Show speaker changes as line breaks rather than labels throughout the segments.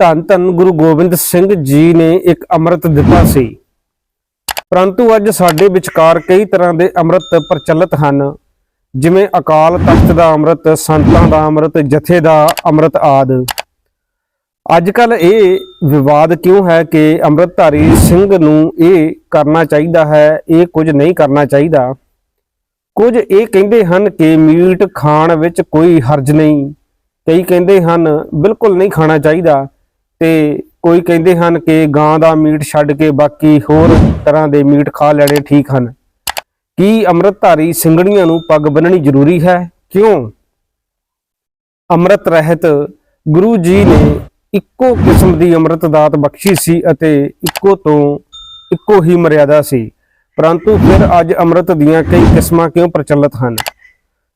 ਧੰਨ ਧੰਨ ਗੁਰੂ ਗੋਬਿੰਦ ਸਿੰਘ ਜੀ ਨੇ ਇੱਕ ਅੰਮ੍ਰਿਤ ਦਿੱਤਾ ਸੀ। ਪਰੰਤੂ ਅੱਜ ਸਾਡੇ ਵਿਚਕਾਰ ਕਈ ਤਰ੍ਹਾਂ ਦੇ ਅੰਮ੍ਰਿਤ ਪ੍ਰਚਲਿਤ ਹਨ, ਜਿਵੇਂ ਅਕਾਲ ਤਖਤ ਦਾ ਅੰਮ੍ਰਿਤ, ਸੰਤਾਂ ਦਾ ਅੰਮ੍ਰਿਤ, ਜਥੇ ਦਾ ਅੰਮ੍ਰਿਤ ਆਦ। ਅੱਜ ਕੱਲ ਇਹ ਵਿਵਾਦ ਕਿਉਂ ਹੈ ਕਿ ਅੰਮ੍ਰਿਤਧਾਰੀ ਸਿੰਘ ਨੂੰ ਇਹ ਕਰਨਾ ਚਾਹੀਦਾ ਹੈ, ਇਹ ਕੁਝ ਨਹੀਂ ਕਰਨਾ ਚਾਹੀਦਾ। ਕੁਝ ਇਹ ਕਹਿੰਦੇ ਹਨ ਕਿ ਮੀਟ ਖਾਣ ਵਿੱਚ ਕੋਈ ਹਰਜ ਨਹੀਂ। ਕਈ ਕਹਿੰਦੇ ਹਨ, ਬਿਲਕੁਲ ਨਹੀਂ ਖਾਣਾ ਚਾਹੀਦਾ। ਤੇ ਕੋਈ ਕਹਿੰਦੇ ਹਨ ਕਿ ਗਾਂ ਦਾ ਮੀਟ ਛੱਡ ਕੇ ਬਾਕੀ ਹੋਰ ਤਰ੍ਹਾਂ ਦੇ ਮੀਟ ਖਾ ਲੈਣੇ ਠੀਕ ਹਨ। ਕੀ ਅੰਮ੍ਰਿਤਧਾਰੀ ਸਿੰਘਣੀਆਂ ਨੂੰ ਪੱਗ ਬੰਨਣੀ ਜ਼ਰੂਰੀ ਹੈ? ਕਿਉਂ? ਅੰਮ੍ਰਿਤ ਰਹਿਤ ਗੁਰੂ ਜੀ ਨੇ ਇੱਕੋ ਕਿਸਮ ਦੀ ਅੰਮ੍ਰਿਤ ਦਾਤ ਬਖਸ਼ੀ ਸੀ ਅਤੇ ਇੱਕੋ ਤੋਂ ਇੱਕੋ ਹੀ ਮਰਿਆਦਾ ਸੀ। ਪਰੰਤੂ ਫਿਰ ਅੱਜ ਅੰਮ੍ਰਿਤ ਦੀਆਂ ਕਈ ਕਿਸਮਾਂ ਕਿਉਂ ਪ੍ਰਚਲਿਤ ਹਨ?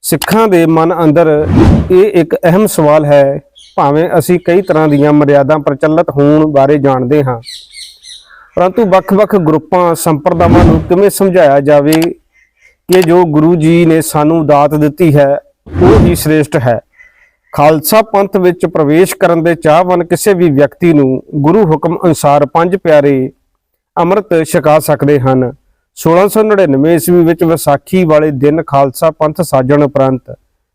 ਸਿੱਖਾਂ ਦੇ ਮਨ ਅੰਦਰ ਇਹ ਇੱਕ ਅਹਿਮ ਸਵਾਲ ਹੈ ਭਾਵੇਂ ਅਸੀਂ ਕਈ ਤਰ੍ਹਾਂ ਦੀਆਂ ਮਰਿਆਦਾ ਪ੍ਰਚਲਿਤ ਹੋਣ ਬਾਰੇ ਜਾਣਦੇ ਹਾਂ, ਪਰੰਤੂ ਵੱਖ-ਵੱਖ ਗਰੁੱਪਾਂ, ਸੰਪਰਦਾਵਾਂ ਨੂੰ ਕਿਵੇਂ ਸਮਝਾਇਆ ਜਾਵੇ ਕਿ ਜੋ ਗੁਰੂ ਜੀ ਨੇ ਸਾਨੂੰ ਦਾਤ ਦਿੱਤੀ ਹੈ, ਉਹ ਹੀ ਸ੍ਰੇਸ਼ਟ ਹੈ? ਖਾਲਸਾ ਪੰਥ ਵਿੱਚ ਪ੍ਰਵੇਸ਼ ਕਰਨ ਦੇ ਚਾਹਵਾਨ ਕਿਸੇ ਵੀ ਵਿਅਕਤੀ ਨੂੰ ਗੁਰੂ ਹੁਕਮ ਅਨੁਸਾਰ ਪੰਜ ਪਿਆਰੇ ਅੰਮ੍ਰਿਤ ਛਕਾ ਸਕਦੇ ਹਨ। 1699 ਈਸਵੀ ਵਿੱਚ ਵਿਸਾਖੀ ਵਾਲੇ ਦਿਨ ਖਾਲਸਾ ਪੰਥ ਸਾਜਣ ਉਪਰੰਤ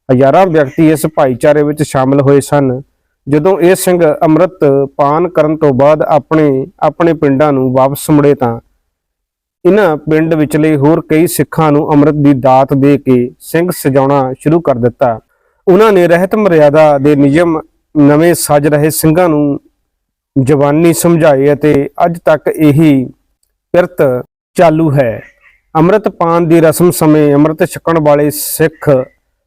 ਹਜ਼ਾਰਾਂ ਵਿਅਕਤੀ ਇਸ ਭਾਈਚਾਰੇ ਵਿੱਚ ਸ਼ਾਮਲ ਹੋਏ ਸਨ। ਜਦੋਂ ਇਹ ਸਿੰਘ ਅੰਮ੍ਰਿਤ ਪਾਨ ਕਰਨ ਤੋਂ ਬਾਅਦ ਆਪਣੇ ਆਪਣੇ ਪਿੰਡਾਂ ਨੂੰ ਵਾਪਸ ਮੁੜੇ ਤਾਂ ਇਹਨਾਂ ਪਿੰਡ ਵਿਚਲੇ ਹੋਰ ਕਈ ਸਿੱਖਾਂ ਨੂੰ ਅੰਮ੍ਰਿਤ ਦੀ ਦਾਤ ਦੇ ਕੇ ਸਿੰਘ ਸਜਾਉਣਾ ਸ਼ੁਰੂ ਕਰ ਦਿੱਤਾ। ਉਹਨਾਂ ਨੇ ਰਹਿਤ ਮਰਿਆਦਾ ਦੇ ਨਿਯਮ ਨਵੇਂ ਸਜ ਰਹੇ ਸਿੰਘਾਂ ਨੂੰ ਜਵਾਨੀ ਸਮਝਾਏ ਅਤੇ ਅੱਜ ਤੱਕ ਇਹੀ ਕਿਰਤ ਚਾਲੂ ਹੈ। ਅੰਮ੍ਰਿਤ ਪਾਨ ਦੀ ਰਸਮ ਸਮੇਂ ਅੰਮ੍ਰਿਤ ਛਕਣ ਵਾਲੇ ਸਿੱਖ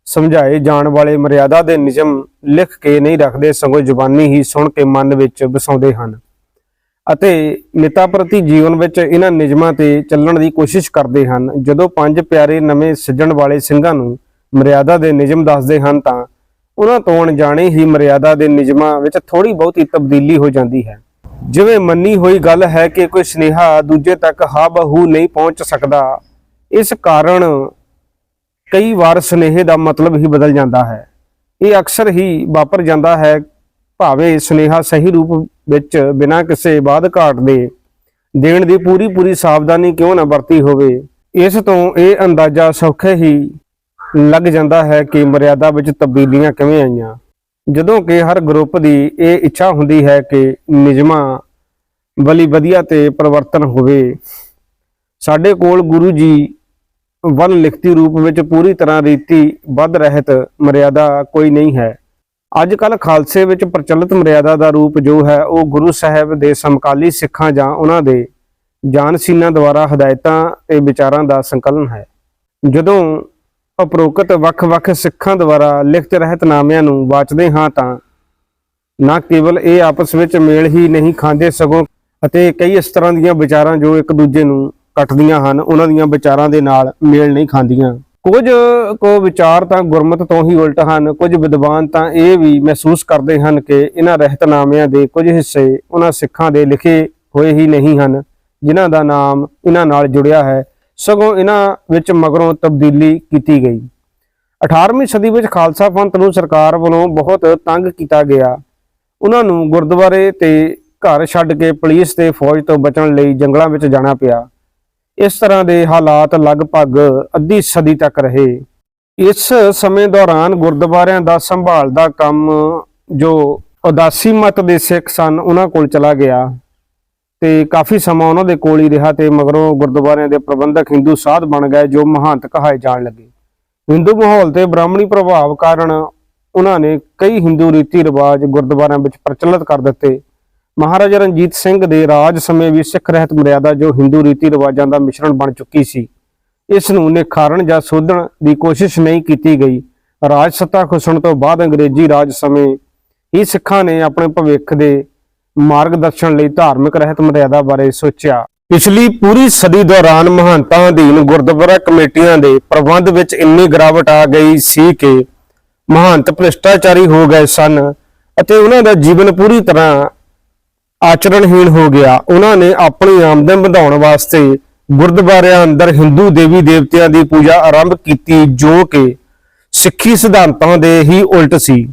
ਸਮਝਾਏ ਜਾਣ ਵਾਲੇ ਮਰਿਆਦਾ ਦੇ ਨਿਯਮ ਲਿਖ ਕੇ ਨਹੀਂ ਰੱਖਦੇ ਸਗੋਂ ਜ਼ੁਬਾਨੀ ਹੀ ਸੁਣ ਕੇ ਮਨ ਵਿੱਚ ਵਸਾਉਂਦੇ ਹਨ। ਅਤੇ ਨਿਤਾ ਪ੍ਰਤੀ ਜੀਵਨ ਵਿੱਚ ਇਹਨਾਂ ਨਿਯਮਾਂ ਤੇ ਚੱਲਣ ਦੀ ਕੋਸ਼ਿਸ਼ ਕਰਦੇ ਹਨ। ਜਦੋਂ ਪੰਜ ਪਿਆਰੇ ਨਵੇਂ ਸੱਜਣ ਵਾਲੇ ਸਿੰਘਾਂ ਨੂੰ ਮਰਿਆਦਾ ਦੇ ਨਿਯਮ ਦੱਸਦੇ ਹਨ ਤਾਂ ਉਹਨਾਂ ਤੋਂ ਅਣਜਾਣੇ ਹੀ ਮਰਿਆਦਾ ਦੇ ਨਿਯਮਾਂ ਵਿੱਚ ਥੋੜੀ ਬਹੁਤੀ ਤਬਦੀਲੀ ਹੋ ਜਾਂਦੀ ਹੈ। ਜਿਵੇਂ ਮੰਨੀ ਹੋਈ ਗੱਲ ਹੈ ਕਿ ਕੋਈ ਸੁਨੇਹਾ ਦੂਜੇ ਤੱਕ ਹਾਬਹੂ ਨਹੀਂ ਪਹੁੰਚ ਸਕਦਾ, ਇਸ ਕਾਰਨ ਕਈ ਵਾਰ ਸੁਨੇਹੇ ਦਾ ਮਤਲਬ ਹੀ ਬਦਲ ਜਾਂਦਾ ਹੈ। ਇਹ ਅਕਸਰ ਹੀ ਵਾਪਰ ਜਾਂਦਾ ਹੈ, ਭਾਵੇਂ ਸੁਨੇਹਾ ਸਹੀ ਰੂਪ ਵਿੱਚ ਬਿਨਾਂ ਕਿਸੇ ਬਾਦ ਘਾਟ ਦੇ ਦੇਣ ਦੀ ਪੂਰੀ ਪੂਰੀ ਸਾਵਧਾਨੀ ਕਿਉਂ ਨਾ ਵਰਤੀ ਹੋਵੇ, ਇਸ ਤੋਂ ਇਹ ਅੰਦਾਜ਼ਾ ਸੌਖੇ ਹੀ ਲੱਗ ਜਾਂਦਾ ਹੈ ਕਿ ਮਰਿਆਦਾ ਵਿੱਚ ਤਬਦੀਲੀਆਂ ਕਿਵੇਂ ਆਈਆਂ। ਜਦੋਂ ਕਿ ਹਰ ਗਰੁੱਪ ਦੀ ਇਹ ਇੱਛਾ ਹੁੰਦੀ ਹੈ ਕਿ ਨਿਯਮਾਂ ਬਲੀ ਵਧੀਆ ਤੇ ਪਰਿਵਰਤਨ ਹੋਵੇ। ਸਾਡੇ ਕੋਲ ਗੁਰੂ ਜੀ ਵਨ ਲਿਖਤੀ ਰੂਪ ਵਿੱਚ ਪੂਰੀ ਤਰ੍ਹਾਂ ਰੀਤੀ ਬੱਧ ਰਹਿਤ ਮਰਿਆਦਾ ਕੋਈ ਨਹੀਂ ਹੈ। ਅੱਜ ਕੱਲ ਖਾਲਸੇ ਵਿੱਚ ਪ੍ਰਚਲਿਤ ਮਰਿਆਦਾ ਦਾ ਰੂਪ ਜੋ ਹੈ, ਉਹ ਗੁਰੂ ਸਾਹਿਬ ਦੇ ਸਮਕਾਲੀ ਸਿੱਖਾਂ ਜਾਂ ਉਹਨਾਂ ਦੇ ਜਾਨਸੀਨਾਂ ਦੁਆਰਾ ਹਦਾਇਤਾਂ ਤੇ ਵਿਚਾਰਾਂ ਦਾ ਸੰਕਲਨ ਹੈ। ਜਦੋਂ ਉਪਰੋਕਤ ਵੱਖ-ਵੱਖ ਸਿੱਖਾਂ ਦੁਆਰਾ ਲਿਖਤ ਰਹਿਤ ਨਾਮਿਆਂ ਨੂੰ ਵਾਚਦੇ ਹਾਂ ਤਾਂ ਨਾ ਕੇਵਲ ਇਹ ਆਪਸ ਵਿੱਚ ਮੇਲ ਹੀ ਨਹੀਂ ਖਾਂਦੇ ਸਗੋਂ ਅਤੇ ਕਈ ਇਸ ਤਰ੍ਹਾਂ ਦੀਆਂ ਵਿਚਾਰਾਂ ਜੋ ਇੱਕ ਦੂਜੇ ਨੂੰ ਕੱਟਦੀਆਂ ਹਨ, ਉਹਨਾਂ ਦੀਆਂ ਵਿਚਾਰਾਂ ਦੇ ਨਾਲ ਮੇਲ ਨਹੀਂ ਖਾਂਦੀਆਂ। ਕੁਝ ਕੋ ਵਿਚਾਰ ਤਾਂ ਗੁਰਮਤ ਤੋਂ ਹੀ ਉਲਟ ਹਨ, ਕੁਝ ਵਿਦਵਾਨ ਤਾਂ ਇਹ ਵੀ ਮਹਿਸੂਸ ਕਰਦੇ ਹਨ ਕਿ ਇਹਨਾਂ ਰਹਿਤਨਾਮਿਆਂ ਦੇ ਕੁਝ ਹਿੱਸੇ ਉਹਨਾਂ ਸਿੱਖਾਂ ਦੇ ਲਿਖੇ ਹੋਏ ਹੀ ਨਹੀਂ ਹਨ, ਜਿਨ੍ਹਾਂ ਦਾ ਨਾਮ ਇਹਨਾਂ ਨਾਲ ਜੁੜਿਆ ਹੈ। ਸਗੋਂ ਇਹਨਾਂ ਵਿੱਚ ਮਗਰੋਂ ਤਬਦੀਲੀ ਕੀਤੀ ਗਈ। 18ਵੀਂ ਸਦੀ ਵਿੱਚ ਖਾਲਸਾ ਪੰਥ ਨੂੰ ਸਰਕਾਰ ਵੱਲੋਂ ਬਹੁਤ ਤੰਗ ਕੀਤਾ ਗਿਆ। ਉਹਨਾਂ ਨੂੰ ਗੁਰਦੁਆਰੇ ਤੇ ਘਰ ਛੱਡ ਕੇ ਪੁਲਿਸ ਤੇ ਫੌਜ ਤੋਂ ਬਚਣ ਲਈ ਜੰਗਲਾਂ ਵਿੱਚ ਜਾਣਾ ਪਿਆ। ਇਸ ਤਰ੍ਹਾਂ ਦੇ ਹਾਲਾਤ ਲਗਭਗ ਅੱਧੀ ਸਦੀ ਤੱਕ ਰਹੇ। ਇਸ ਸਮੇਂ ਦੌਰਾਨ ਗੁਰਦੁਆਰਿਆਂ ਦਾ ਸੰਭਾਲ ਦਾ ਕੰਮ ਜੋ ਉਦਾਸੀ ਮਤ ਦੇ ਸਿੱਖ ਸਨ, ਉਹਨਾਂ ਕੋਲ ਚਲਾ ਗਿਆ ਤੇ ਕਾਫੀ ਸਮਾਂ ਉਹਨਾਂ ਦੇ ਕੋਲ ਹੀ ਰਿਹਾ ਤੇ ਮਗਰੋਂ ਗੁਰਦੁਆਰਿਆਂ ਦੇ ਪ੍ਰਬੰਧਕ ਹਿੰਦੂ ਸਾਧ ਬਣ ਗਏ ਜੋ ਮਹੰਤ ਕਹਾਏ ਜਾਣ ਲੱਗੇ। ਹਿੰਦੂ ਮਾਹੌਲ ਤੇ ਬ੍ਰਾਹਮਣੀ ਪ੍ਰਭਾਵ ਕਾਰਨ ਉਹਨਾਂ ਨੇ ਕਈ ਹਿੰਦੂ ਰੀਤੀ ਰਿਵਾਜ ਗੁਰਦੁਆਰਿਆਂ ਵਿੱਚ ਪ੍ਰਚਲਿਤ ਕਰ ਦਿੱਤੇ। ਮਹਾਰਾਜਾ ਰਣਜੀਤ ਸਿੰਘ ਦੇ ਰਾਜ ਸਮੇਂ ਵੀ ਸਿੱਖ ਰਹਿਤ ਮਰਿਆਦਾ ਜੋ ਹਿੰਦੂ ਰੀਤੀ ਰਿਵਾਜਾਂ ਦਾ ਮਿਸ਼ਰਣ ਬਣ ਚੁੱਕੀ ਸੀ। ਇਸ ਨੂੰ ਨਿਖਾਰਨ ਜਾਂ ਸੋਧਣ ਦੀ ਕੋਸ਼ਿਸ਼ ਨਹੀਂ ਕੀਤੀ ਗਈ। ਰਾਜ ਸੱਤਾ ਖੁਸ਼ਣ ਤੋਂ ਬਾਅਦ ਅੰਗਰੇਜ਼ੀ ਰਾਜ ਸਮੇਂ ਹੀ ਸਿੱਖਾਂ ਨੇ ਆਪਣੇ ਭਵਿੱਖ ਦੇ ਮਾਰਗਦਰਸ਼ਨ ਲਈ ਧਾਰਮਿਕ ਰਹਿਤ ਮਰਿਆਦਾ ਬਾਰੇ ਸੋਚਿਆ। ਪਿਛਲੀ ਪੂਰੀ ਸਦੀ ਦੌਰਾਨ ਮਹੰਤਾਂ ਅਧੀਨ ਗੁਰਦੁਆਰਾ ਕਮੇਟੀਆਂ ਦੇ ਪ੍ਰਬੰਧ ਵਿੱਚ ਇੰਨੀ ਗਿਰਾਵਟ ਆ ਗਈ ਸੀ ਕਿ ਮਹੰਤ ਭ੍ਰਿਸ਼ਟਾਚਾਰੀ ਹੋ ਗਏ ਸਨ ਅਤੇ ਉਹਨਾਂ ਦਾ ਜੀਵਨ ਪੂਰੀ ਤਰ੍ਹਾਂ ਆਚਰਣਹੀਣ ਹੋ ਗਿਆ। ਉਹਨਾਂ ਨੇ ਆਪਣੀ ਆਮਦਨ ਵਧਾਉਣ ਵਾਸਤੇ ਗੁਰਦੁਆਰਿਆਂ ਅੰਦਰ ਹਿੰਦੂ ਦੇਵੀ ਦੇਵਤਿਆਂ ਦੀ ਪੂਜਾ ਆਰੰਭ ਕੀਤੀ, ਜੋ ਕਿ ਸਿੱਖੀ ਸਿਧਾਂਤਾਂ ਦੇ ਹੀ ਉਲਟ ਸੀ।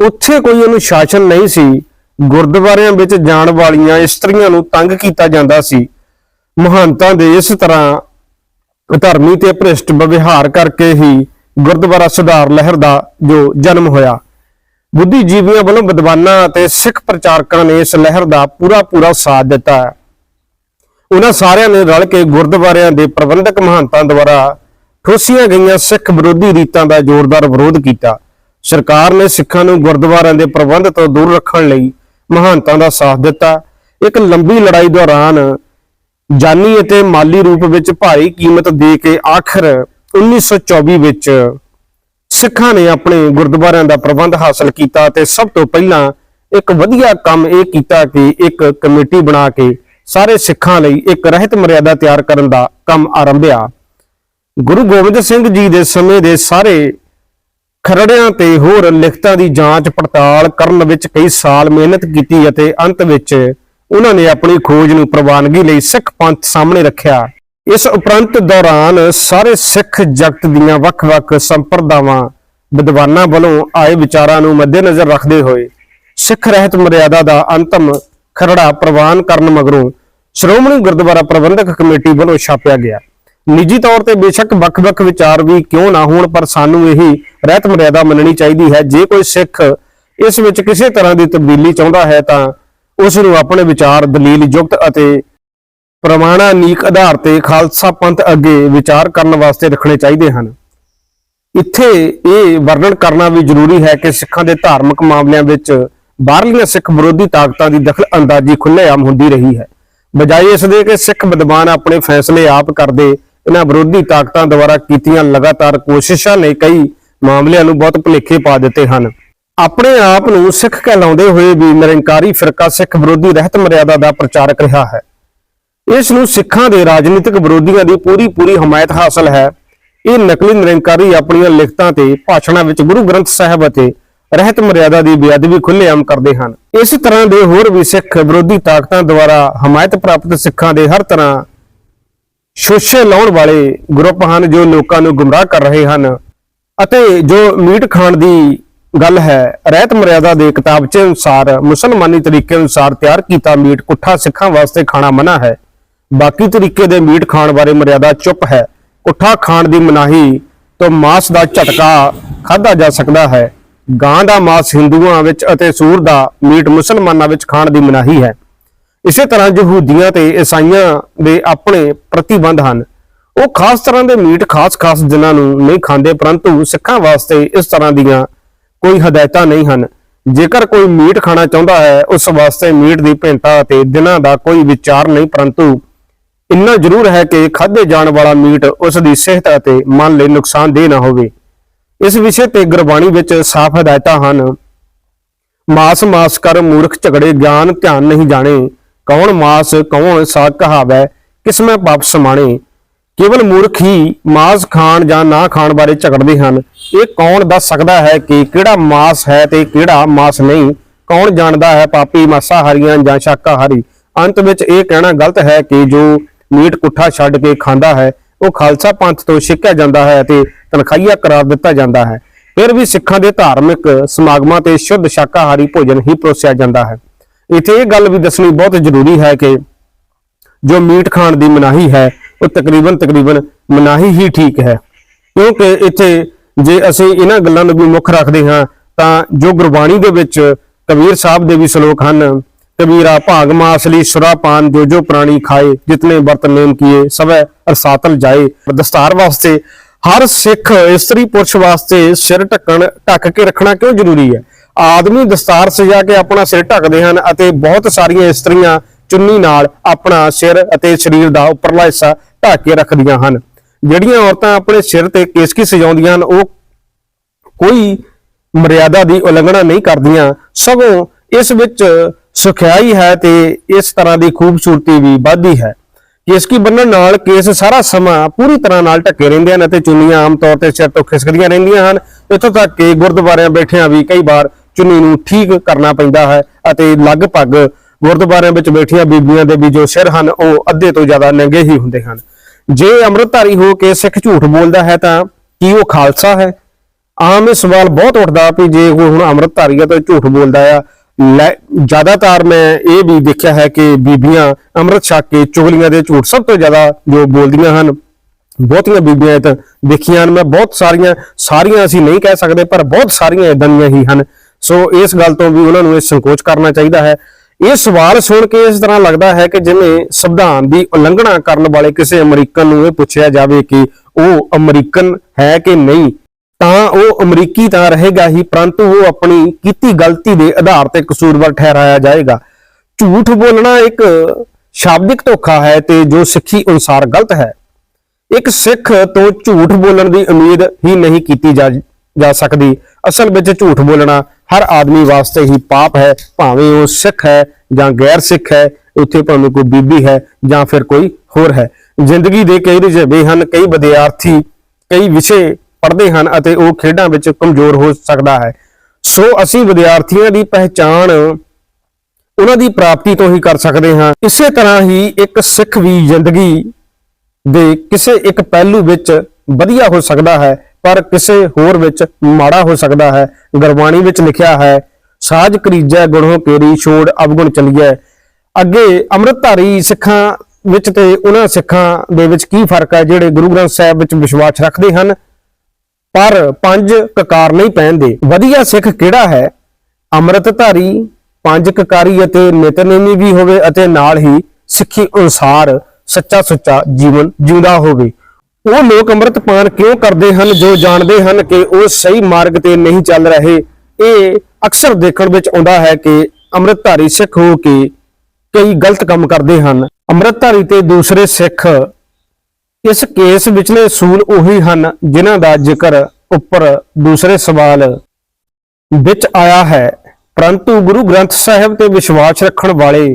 ਉੱਥੇ ਕੋਈ ਅਨੁਸ਼ਾਸਨ ਨਹੀਂ ਸੀ। ਗੁਰਦੁਆਰਿਆਂ ਵਿੱਚ ਜਾਣ ਵਾਲੀਆਂ ਇਸਤਰੀਆਂ ਨੂੰ ਤੰਗ ਕੀਤਾ ਜਾਂਦਾ ਸੀ। ਮਹੰਤਾਂ ਦੇ ਇਸ ਤਰ੍ਹਾਂ ਧਰਮੀ ਤੇ ਭ੍ਰਿਸ਼ਟ ਵਿਵਹਾਰ ਕਰਕੇ ਹੀ ਗੁਰਦੁਆਰਾ ਸੁਧਾਰ ਲਹਿਰ ਦਾ ਜੋ ਜਨਮ ਹੋਇਆ। ਬੁੱਧੀਜੀਵੀਆਂ ਵੱਲੋਂ ਵਿਦਵਾਨਾਂ ਅਤੇ ਸਿੱਖ ਪ੍ਰਚਾਰਕਾਂ ਨੇ ਇਸ ਲਹਿਰ ਦਾ ਪੂਰਾ ਪੂਰਾ ਸਾਥ ਦਿੱਤਾ ਹੈ। ਉਹਨਾਂ ਸਾਰਿਆਂ ਨੇ ਰਲ ਕੇ ਗੁਰਦੁਆਰਿਆਂ ਦੇ ਪ੍ਰਬੰਧਕ ਮਹੰਤਾਂ ਦੁਆਰਾ ਠੋਸੀਆਂ ਗਈਆਂ ਸਿੱਖ ਵਿਰੋਧੀ ਰੀਤਾਂ ਦਾ ਜ਼ੋਰਦਾਰ ਵਿਰੋਧ ਕੀਤਾ। ਸਰਕਾਰ ਨੇ ਸਿੱਖਾਂ ਨੂੰ ਗੁਰਦੁਆਰਿਆਂ ਦੇ ਪ੍ਰਬੰਧ ਤੋਂ ਦੂਰ ਰੱਖਣ ਲਈ ਮਹੰਤਾਂ ਦਾ ਸਾਥ ਦਿੱਤਾ। ਇੱਕ ਲੰਬੀ ਲੜਾਈ ਦੌਰਾਨ ਜਾਨੀ ਅਤੇ ਮਾਲੀ ਰੂਪ ਵਿੱਚ ਭਾਰੀ ਕੀਮਤ ਦੇ ਕੇ ਆਖਰ 1924 ਵਿੱਚ ਸਿੱਖਾਂ ਨੇ ਆਪਣੇ ਗੁਰਦੁਆਰਿਆਂ ਦਾ ਪ੍ਰਬੰਧ ਹਾਸਲ ਕੀਤਾ ਤੇ ਸਭ ਤੋਂ ਪਹਿਲਾਂ ਇੱਕ ਵਧੀਆ ਕੰਮ ਇਹ ਕੀਤਾ ਕਿ ਇੱਕ ਕਮੇਟੀ ਬਣਾ ਕੇ ਸਾਰੇ ਸਿੱਖਾਂ ਲਈ ਇੱਕ ਰਹਿਤ ਮਰਿਆਦਾ ਤਿਆਰ ਕਰਨ ਦਾ ਕੰਮ ਆਰੰਭਿਆ। ਗੁਰੂ ਗੋਬਿੰਦ ਸਿੰਘ ਜੀ ਦੇ ਸਮੇਂ ਦੇ ਸਾਰੇ ਖਰੜਿਆਂ ਤੇ ਹੋਰ ਲਿਖਤਾਂ ਦੀ ਜਾਂਚ ਪੜਤਾਲ ਕਰਨ ਵਿੱਚ ਕਈ ਸਾਲ ਮਿਹਨਤ ਕੀਤੀ ਅਤੇ ਅੰਤ ਵਿੱਚ ਉਹਨਾਂ ਨੇ ਆਪਣੀ ਖੋਜ ਨੂੰ ਪ੍ਰਵਾਨਗੀ ਲਈ ਸਿੱਖ ਪੰਥ ਸਾਹਮਣੇ ਰੱਖਿਆ। ਇਸ ਉਪਰੰਤ ਦੌਰਾਨ ਸਾਰੇ ਸਿੱਖ ਜਗਤ ਦੀਆਂ ਵੱਖ-ਵੱਖ ਸੰਪਰਦਾਵਾਂ, ਵਿਦਵਾਨਾਂ ਵੱਲੋਂ ਆਏ ਵਿਚਾਰਾਂ ਨੂੰ ਮੱਦੇਨਜ਼ਰ ਰੱਖਦੇ ਹੋਏ ਸਿੱਖ ਰਹਿਤ ਮਰਿਆਦਾ ਦਾ ਅੰਤਮ ਖਰੜਾ ਪ੍ਰਵਾਨ ਕਰਨ ਮਗਰੋਂ ਸ਼੍ਰੋਮਣੀ ਗੁਰਦੁਆਰਾ ਪ੍ਰਬੰਧਕ ਕਮੇਟੀ ਵੱਲੋਂ ਛਾਪਿਆ ਗਿਆ। ਨਿੱਜੀ ਤੌਰ ਤੇ ਬੇਸ਼ੱਕ ਵੱਖ-ਵੱਖ ਵਿਚਾਰ ਵੀ ਕਿਉਂ ਨਾ ਹੋਣ, ਪਰ ਸਾਨੂੰ ਇਹੀ ਰਹਿਤ ਮਰਿਆਦਾ ਮੰਨਣੀ ਚਾਹੀਦੀ ਹੈ। ਜੇ ਕੋਈ ਸਿੱਖ ਇਸ ਵਿੱਚ ਕਿਸੇ ਤਰ੍ਹਾਂ ਦੀ ਤਬਦੀਲੀ ਚਾਹੁੰਦਾ ਹੈ ਤਾਂ ਉਸ ਨੂੰ ਆਪਣੇ ਵਿਚਾਰ ਦਲੀਲ ਯੁਕਤ ਅਤੇ ਪ੍ਰਮਾਣਾਨੀਕ ਆਧਾਰ ਤੇ ਖਾਲਸਾ ਪੰਥ ਅੱਗੇ ਵਿਚਾਰ ਕਰਨ ਵਾਸਤੇ ਰੱਖਣੇ ਚਾਹੀਦੇ ਹਨ। ਇੱਥੇ ਇਹ ਵਰਣਨ ਕਰਨਾ ਵੀ ਜ਼ਰੂਰੀ ਹੈ ਕਿ ਸਿੱਖਾਂ ਦੇ ਧਾਰਮਿਕ ਮਾਮਲਿਆਂ ਵਿੱਚ ਬਾਹਰਲੀਆਂ ਸਿੱਖ ਵਿਰੋਧੀ ਤਾਕਤਾਂ ਦੀ ਦਖਲ ਅੰਦਾਜ਼ੀ ਖੁੱਲ੍ਹੇਆਮ ਹੁੰਦੀ ਰਹੀ ਹੈ। ਬਜਾਏ ਇਸ ਦੇ ਕਿ ਸਿੱਖ ਵਿਦਵਾਨ ਆਪਣੇ ਫੈਸਲੇ ਆਪ ਕਰਦੇ ਇਹਨਾਂ ਵਿਰੋਧੀ ਤਾਕਤਾਂ ਦੁਆਰਾ ਕੀਤੀਆਂ ਲਗਾਤਾਰ ਕੋਸ਼ਿਸ਼ਾਂ ਨੇ ਕਈ ਮਾਮਲਿਆਂ ਨੂੰ ਬਹੁਤ ਭੁਲੇਖੇ ਪਾ ਦਿੱਤੇ ਹਨ। ਆਪਣੇ ਆਪ ਨੂੰ ਸਿੱਖ ਕਹਿਲਾਉਂਦੇ ਹੋਏ ਵੀ ਨਿਰੰਕਾਰੀ ਫਿਰਕਾ ਸਿੱਖ ਵਿਰੋਧੀ ਰਹਿਤ ਮਰਿਆਦਾ ਦਾ ਪ੍ਰਚਾਰਕ ਰਿਹਾ ਹੈ। ਇਸ ਨੂੰ ਸਿੱਖਾਂ ਦੇ ਰਾਜਨੀਤਿਕ ਵਿਰੋਧੀਆਂ ਦੀ ਪੂਰੀ ਪੂਰੀ ਹਮਾਇਤ ਹਾਸਲ ਹੈ। ਇਹ ਨਕਲੀ ਨਿਰੰਕਾਰੀ ਆਪਣੀਆਂ ਲਿਖਤਾਂ ਤੇ ਭਾਸ਼ਣਾਂ ਵਿੱਚ ਗੁਰੂ ਗ੍ਰੰਥ ਸਾਹਿਬ ਅਤੇ ਰਹਿਤ ਮਰਿਆਦਾ ਦੀ ਬੇਅਦਬੀ ਖੁੱਲ੍ਹੇਆਮ ਕਰਦੇ ਹਨ। ਇਸ ਤਰ੍ਹਾਂ ਦੇ ਹੋਰ ਵੀ ਸਿੱਖ ਵਿਰੋਧੀ ਤਾਕਤਾਂ ਦੁਆਰਾ ਹਮਾਇਤ ਪ੍ਰਾਪਤ ਸਿੱਖਾਂ ਦੇ ਹਰ ਤਰ੍ਹਾਂ ਸ਼ੋਸ਼ੇ ਲਾਉਣ ਵਾਲੇ ਗਰੁੱਪ ਹਨ ਜੋ ਲੋਕਾਂ ਨੂੰ ਗੁੰਮਰਾਹ ਕਰ ਰਹੇ ਹਨ। ਅਤੇ ਜੋ ਮੀਟ ਖਾਣ ਦੀ ਗੱਲ ਹੈ, ਰਹਿਤ ਮਰਿਆਦਾ ਦੇ ਕਿਤਾਬਚੇ ਅਨੁਸਾਰ, ਮੁਸਲਮਾਨੀ ਤਰੀਕੇ ਅਨੁਸਾਰ ਤਿਆਰ ਕੀਤਾ ਮੀਟ ਕੁੱਠਾ ਸਿੱਖਾਂ ਵਾਸਤੇ ਖਾਣਾ ਮਨਾ ਹੈ। ਬਾਕੀ ਤਰੀਕੇ ਦੇ ਮੀਟ ਖਾਣ ਬਾਰੇ ਮਰਿਆਦਾ ਚੁੱਪ ਹੈ। ਕੁੱਠਾ ਖਾਣ ਦੀ ਮਨਾਹੀ ਤੋਂ ਮਾਸ ਦਾ ਝਟਕਾ ਖਾਧਾ ਜਾ ਸਕਦਾ ਹੈ। ਗਾਂ ਦਾ ਮਾਸ ਹਿੰਦੂਆਂ ਵਿੱਚ ਅਤੇ ਸੂਰ ਦਾ ਮੀਟ ਮੁਸਲਮਾਨਾਂ ਵਿੱਚ ਖਾਣ ਦੀ ਮਨਾਹੀ ਹੈ। ਇਸੇ ਤਰ੍ਹਾਂ ਯਹੂਦੀਆਂ ਤੇ ਈਸਾਈਆਂ ਦੇ ਆਪਣੇ ਪ੍ਰਤੀਬੰਧ ਹਨ। ਉਹ ਖਾਸ ਤਰ੍ਹਾਂ ਦੇ ਮੀਟ ਖਾਸ-ਖਾਸ ਦਿਨਾਂ ਨੂੰ ਨਹੀਂ ਖਾਂਦੇ, ਪਰੰਤੂ ਸਿੱਖਾਂ ਵਾਸਤੇ ਇਸ ਤਰ੍ਹਾਂ ਦੀਆਂ ਕੋਈ ਹਦਾਇਤਾਂ ਨਹੀਂ ਹਨ। ਜੇਕਰ ਕੋਈ ਮੀਟ ਖਾਣਾ ਚਾਹੁੰਦਾ ਹੈ, ਉਸ ਵਾਸਤੇ ਮੀਟ ਦੀ ਭਿੰਤਾ ਅਤੇ ਦਿਨਾਂ ਦਾ ਕੋਈ ਵਿਚਾਰ ਨਹੀਂ, ਪਰੰਤੂ ਇੰਨਾ ਜ਼ਰੂਰ ਹੈ ਕਿ ਖਾਧੇ ਜਾਣ ਵਾਲਾ ਮੀਟ ਉਸ ਦੀ ਸਿਹਤ ਅਤੇ ਮਨ ਲਈ ਨੁਕਸਾਨਦੇਹ ਨਾ ਹੋਵੇ। ਇਸ ਵਿਸ਼ੇ ਤੇ ਗੁਰਬਾਣੀ ਵਿੱਚ ਸਾਫ਼ ਹਦਾਇਤਾਂ ਹਨ। ਮਾਸ ਮਾਸ ਕਰ ਮੂਰਖ ਝਗੜੇ ਗਿਆਨ ਧਿਆਨ ਨਹੀਂ ਜਾਣੇ। ਕੌਣ ਮਾਸ, ਕੌਣ ਸਾਗ ਕਹਾਵੈ ਕਿਸਮੈ ਪਾਪ ਸਮਾਣੇ। ਕੇਵਲ ਮੂਰਖ ਹੀ ਮਾਸ ਖਾਣ ਜਾਂ ਨਾ ਖਾਣ ਬਾਰੇ ਝਗੜਦੇ ਹਨ। ਇਹ ਕੌਣ ਦੱਸ ਸਕਦਾ ਹੈ ਕਿ ਕਿਹੜਾ ਮਾਸ ਹੈ ਤੇ ਕਿਹੜਾ ਮਾਸ ਨਹੀਂ? ਕੌਣ ਜਾਣਦਾ ਹੈ ਪਾਪੀ ਮਾਸਾਹਾਰੀਆਂ ਜਾਂ ਸ਼ਾਕਾਹਾਰੀ? ਅੰਤ ਵਿੱਚ ਇਹ ਕਹਿਣਾ ਗਲਤ ਹੈ ਕਿ ਜੋ ਮੀਟ ਕੁੱਠਾ ਛੱਡ ਕੇ ਖਾਂਦਾ ਹੈ, ਉਹ ਖਾਲਸਾ ਪੰਥ ਤੋਂ ਛਿੱਕਿਆ ਜਾਂਦਾ ਹੈ ਅਤੇ ਤਨਖਾਹੀਆ ਕਰਾਰ ਦਿੱਤਾ ਜਾਂਦਾ ਹੈ। ਫਿਰ ਵੀ ਸਿੱਖਾਂ ਦੇ ਧਾਰਮਿਕ ਸਮਾਗਮਾਂ ਤੇ ਸ਼ੁੱਧ ਸ਼ਾਕਾਹਾਰੀ ਭੋਜਨ ਹੀ ਪਰੋਸਿਆ ਜਾਂਦਾ ਹੈ। ਇੱਥੇ ਇਹ ਗੱਲ ਵੀ ਦੱਸਣੀ ਬਹੁਤ ਜ਼ਰੂਰੀ ਹੈ ਕਿ ਜੋ ਮੀਟ ਖਾਣ ਦੀ ਮਨਾਹੀ ਹੈ, ਉਹ ਤਕਰੀਬਨ ਤਕਰੀਬਨ ਮਨਾਹੀ ਹੀ ਠੀਕ ਹੈ। ਕਿਉਂਕਿ ਇੱਥੇ ਜੇ ਅਸੀਂ ਇਹਨਾਂ ਗੱਲਾਂ ਨੂੰ ਵੀ ਮੁੱਖ ਰੱਖਦੇ ਹਾਂ, ਤਾਂ ਜੋ ਗੁਰਬਾਣੀ ਦੇ ਵਿੱਚ ਕਬੀਰ ਸਾਹਿਬ ਦੇ ਵੀ ਸ਼ਲੋਕ ਹਨ ਕਬੀਰਾ ਭਾਗ ਮਾਸ ਲਈ ਸੁਰਾਪਾਨ ਜੋ ਜੋ ਪ੍ਰਾਣੀ ਖਾਏ, ਜਿਤਨੇ ਵਰਤ ਨੇਮ ਕੀਏ, ਸਭੈ ਅਰਸਾਤਲ ਜਾਏ। ਦਸਤਾਰ ਵਾਸਤੇ ਹਰ ਸਿੱਖ ਇਸਤਰੀ ਪੁਰਸ਼ ਵਾਸਤੇ ਸਿਰ ਢੱਕਣ, ਢੱਕ ਕੇ ਰੱਖਣਾ ਕਿਉਂ ਜ਼ਰੂਰੀ ਹੈ? ਆਦਮੀ ਦਸਤਾਰ ਸਜਾ ਕੇ ਆਪਣਾ ਸਿਰ ਢੱਕਦੇ ਹਨ ਅਤੇ ਬਹੁਤ ਸਾਰੀਆਂ ਇਸਤਰੀਆਂ ਚੁੰਨੀ ਨਾਲ ਆਪਣਾ ਸਿਰ ਅਤੇ ਸਰੀਰ ਦਾ ਉੱਪਰਲਾ ਹਿੱਸਾ ਢੱਕ ਕੇ ਰੱਖਦੀਆਂ ਹਨ। ਜਿਹੜੀਆਂ ਔਰਤਾਂ ਆਪਣੇ ਸਿਰ ਤੇ ਕੇਸਕੀ ਸਜਾਉਂਦੀਆਂ ਹਨ, ਉਹ ਕੋਈ ਮਰਿਆਦਾ ਦੀ ਉਲੰਘਣਾ ਨਹੀਂ ਕਰਦੀਆਂ। ਸਗੋਂ ਇਸ ਵਿੱਚ ਸੁਖਿਆਈ ਹੈ ਤੇ ਇਸ ਤਰ੍ਹਾਂ ਦੀ ਖੂਬਸੂਰਤੀ ਵੀ ਵੱਧਦੀ ਹੈ ਕੇਸਕੀ ਬੰਨਣ ਨਾਲ ਕੇਸ ਸਾਰਾ ਸਮਾਂ ਪੂਰੀ ਤਰ੍ਹਾਂ ਨਾਲ ਢੱਕੇ ਰਹਿੰਦੇ ਹਨ ਅਤੇ ਚੁੰਨੀਆਂ ਆਮ ਤੌਰ ਤੇ ਸਿਰ ਤੋਂ ਖਿਸਕਦੀਆਂ ਰਹਿੰਦੀਆਂ ਹਨ। ਇੱਥੋਂ ਤੱਕ ਕਿ ਗੁਰਦੁਆਰਿਆਂ ਬੈਠਿਆਂ ਵੀ ਕਈ ਵਾਰ ਚੁੰਨੀ ਨੂੰ ਠੀਕ ਕਰਨਾ ਪੈਂਦਾ ਹੈ ਅਤੇ ਲਗਭਗ ਗੁਰਦੁਆਰਿਆਂ ਵਿੱਚ ਬੈਠੀਆਂ ਬੀਬੀਆਂ ਦੇ ਵੀ ਜੋ ਸਿਰ ਹਨ, ਉਹ ਅੱਧੇ ਤੋਂ ਜ਼ਿਆਦਾ ਨੰਗੇ ਹੀ ਹੁੰਦੇ ਹਨ। ਜੇ ਅੰਮ੍ਰਿਤਧਾਰੀ ਹੋ ਕੇ ਸਿੱਖ ਝੂਠ ਬੋਲਦਾ ਹੈ ਤਾਂ ਕੀ ਉਹ ਖਾਲਸਾ ਹੈ? ਆਮ ਇਹ ਸਵਾਲ ਬਹੁਤ ਉੱਠਦਾ ਵੀ ਜੇ ਉਹ ਹੁਣ ਅੰਮ੍ਰਿਤਧਾਰੀ ਹੈ ਤਾਂ ਝੂਠ ਬੋਲਦਾ ਆ ਜ਼ਿਆਦਾਤਰ ਮੈਂ ਇਹ ਵੀ ਦੇਖਿਆ ਹੈ ਕਿ ਬੀਬੀਆਂ ਅੰਮ੍ਰਿਤ ਛਕ ਕੇ ਚੁਗਲੀਆਂ ਦੇ ਝੂਠ ਸਭ ਤੋਂ ਜ਼ਿਆਦਾ ਜੋ ਬੋਲਦੀਆਂ ਹਨ, ਬਹੁਤੀਆਂ ਬੀਬੀਆਂ ਇਹ ਤਾਂ ਦੇਖੀਆਂ ਹਨ। ਮੈਂ ਬਹੁਤ ਸਾਰੀਆਂ ਸਾਰੀਆਂ ਅਸੀਂ ਨਹੀਂ ਕਹਿ ਸਕਦੇ, ਪਰ ਬਹੁਤ ਸਾਰੀਆਂ ਇਦਾਂ ਦੀਆਂ ਹੀ ਹਨ। ਸੋ ਇਸ ਗੱਲ ਤੋਂ ਵੀ ਉਹਨਾਂ ਨੂੰ ਇਹ ਸੰਕੋਚ ਕਰਨਾ ਚਾਹੀਦਾ ਹੈ। ਇਹ ਸਵਾਲ ਸੁਣ ਕੇ ਇਸ ਤਰ੍ਹਾਂ ਲੱਗਦਾ ਹੈ ਕਿ ਜਿਵੇਂ ਸੰਵਿਧਾਨ ਦੀ ਉਲੰਘਣਾ ਕਰਨ ਵਾਲੇ ਕਿਸੇ ਅਮਰੀਕਨ ਨੂੰ ਇਹ ਪੁੱਛਿਆ ਜਾਵੇ ਕਿ ਉਹ ਅਮਰੀਕਨ ਹੈ ਕਿ ਨਹੀਂ ਤਾਂ ਉਹ ਅਮਰੀਕੀ ਤਾਂ ਰਹੇਗਾ ਹੀ, ਪਰੰਤੂ ਉਹ ਆਪਣੀ ਕੀਤੀ ਗਲਤੀ ਦੇ ਆਧਾਰ ਤੇ ਕਸੂਰਵਾਰ ਠਹਿਰਾਇਆ ਜਾਏਗਾ। ਝੂਠ ਬੋਲਣਾ ਇੱਕ ਸ਼ਾਬਦਿਕ ਧੋਖਾ ਹੈ ਤੇ ਜੋ ਸਿੱਖੀ ਅਨੁਸਾਰ ਗਲਤ ਹੈ। ਇੱਕ ਸਿੱਖ ਤੋਂ ਝੂਠ ਬੋਲਣ ਦੀ ਉਮੀਦ ਹੀ ਨਹੀਂ ਕੀਤੀ ਜਾ ਸਕਦੀ। ਅਸਲ ਵਿੱਚ ਝੂਠ ਬੋਲਣਾ ਹਰ ਆਦਮੀ ਵਾਸਤੇ ਹੀ ਪਾਪ ਹੈ, ਭਾਵੇਂ ਉਹ ਸਿੱਖ ਹੈ ਜਾਂ ਗੈਰ ਸਿੱਖ ਹੈ, ਉੱਥੇ ਭਾਵੇਂ ਕੋਈ ਬੀਬੀ ਹੈ ਜਾਂ ਫਿਰ ਕੋਈ ਹੋਰ ਹੈ। ਜ਼ਿੰਦਗੀ ਦੇ ਕਈ ਰੁਝੇਵੇ ਹਨ, ਕਈ ਵਿਦਿਆਰਥੀ, ਕਈ ਵਿਸ਼ੇ ਪੜ੍ਹਦੇ ਹਨ ਅਤੇ ਉਹ ਖੇਡਾਂ ਵਿੱਚ ਕਮਜ਼ੋਰ ਹੋ ਸਕਦਾ ਹੈ। ਸੋ ਅਸੀਂ ਵਿਦਿਆਰਥੀਆਂ ਦੀ ਪਹਿਚਾਣ ਉਹਨਾਂ ਦੀ ਪ੍ਰਾਪਤੀ ਤੋਂ ਹੀ ਕਰ ਸਕਦੇ ਹਾਂ। ਇਸੇ ਤਰ੍ਹਾਂ ਹੀ ਇੱਕ ਸਿੱਖ ਵੀ ਜ਼ਿੰਦਗੀ ਦੇ ਕਿਸੇ ਇੱਕ ਪਹਿਲੂ ਵਿੱਚ ਵਧੀਆ ਹੋ ਸਕਦਾ ਹੈ, ਪਰ ਕਿਸੇ ਹੋਰ ਵਿੱਚ ਮਾੜਾ ਹੋ ਸਕਦਾ ਹੈ। ਗੁਰਬਾਣੀ ਵਿੱਚ ਲਿਖਿਆ ਹੈ, ਸਾਜ ਕਰੀਜੈ ਗੁਣੋ ਕੇਰੀ ਛੋੜ ਅਵਗੁਣ ਚਲੀਐ। ਅੱਗੇ ਅੰਮ੍ਰਿਤਧਾਰੀ ਸਿੱਖਾਂ ਵਿੱਚ ਤੇ ਉਹਨਾਂ ਸਿੱਖਾਂ ਦੇ ਵਿੱਚ ਕੀ ਫ਼ਰਕ ਹੈ, ਜਿਹੜੇ ਗੁਰੂ ਗ੍ਰੰਥ ਸਾਹਿਬ ਵਿੱਚ ਵਿਸ਼ਵਾਸ ਰੱਖਦੇ ਹਨ? ਪਰ ਪੰਜ ਕਕਾਰ ਨਹੀਂ ਪਹਿਨਦੇ ਵਧੀਆ ਸਿੱਖ ਕਿਹੜਾ ਹੈ? ਅੰਮ੍ਰਿਤਧਾਰੀ ਪੰਜ ਕਕਾਰੀ ਅਤੇ ਨਿਤਨੇਮੀ ਵੀ ਹੋਵੇ ਅਤੇ ਨਾਲ ਹੀ ਸਿੱਖੀ ਅਨੁਸਾਰ ਸੱਚਾ ਸੁੱਚਾ ਜੀਵਨ ਜਿਉਂਦਾ ਹੋਵੇ। ਉਹ ਲੋਕ ਅੰਮ੍ਰਿਤ ਪਾਨ ਕਿਉਂ ਕਰਦੇ ਹਨ ਜੋ ਜਾਣਦੇ ਹਨ ਕਿ ਉਹ ਸਹੀ ਮਾਰਗ ਤੇ ਨਹੀਂ ਚੱਲ ਰਹੇ? ਇਹ ਅਕਸਰ ਦੇਖਣ ਵਿੱਚ ਆਉਂਦਾ ਹੈ ਕਿ ਅੰਮ੍ਰਿਤਧਾਰੀ ਸਿੱਖ ਹੋ ਕੇ ਕਈ ਗਲਤ ਕੰਮ ਕਰਦੇ ਹਨ। ਅੰਮ੍ਰਿਤਧਾਰੀ ਤੇ ਦੂਸਰੇ ਸਿੱਖ ਇਸ ਕੇਸ ਵਿਚਲੇ ਅਸੂਲ ਉਹੀ ਹਨ ਜਿਨ੍ਹਾਂ ਦਾ ਜ਼ਿਕਰ ਉੱਪਰ ਦੂਸਰੇ ਸਵਾਲ ਵਿੱਚ ਆਇਆ ਹੈ। ਪਰੰਤੂ ਗੁਰੂ ਗ੍ਰੰਥ ਸਾਹਿਬ ਤੇ ਵਿਸ਼ਵਾਸ ਰੱਖਣ ਵਾਲੇ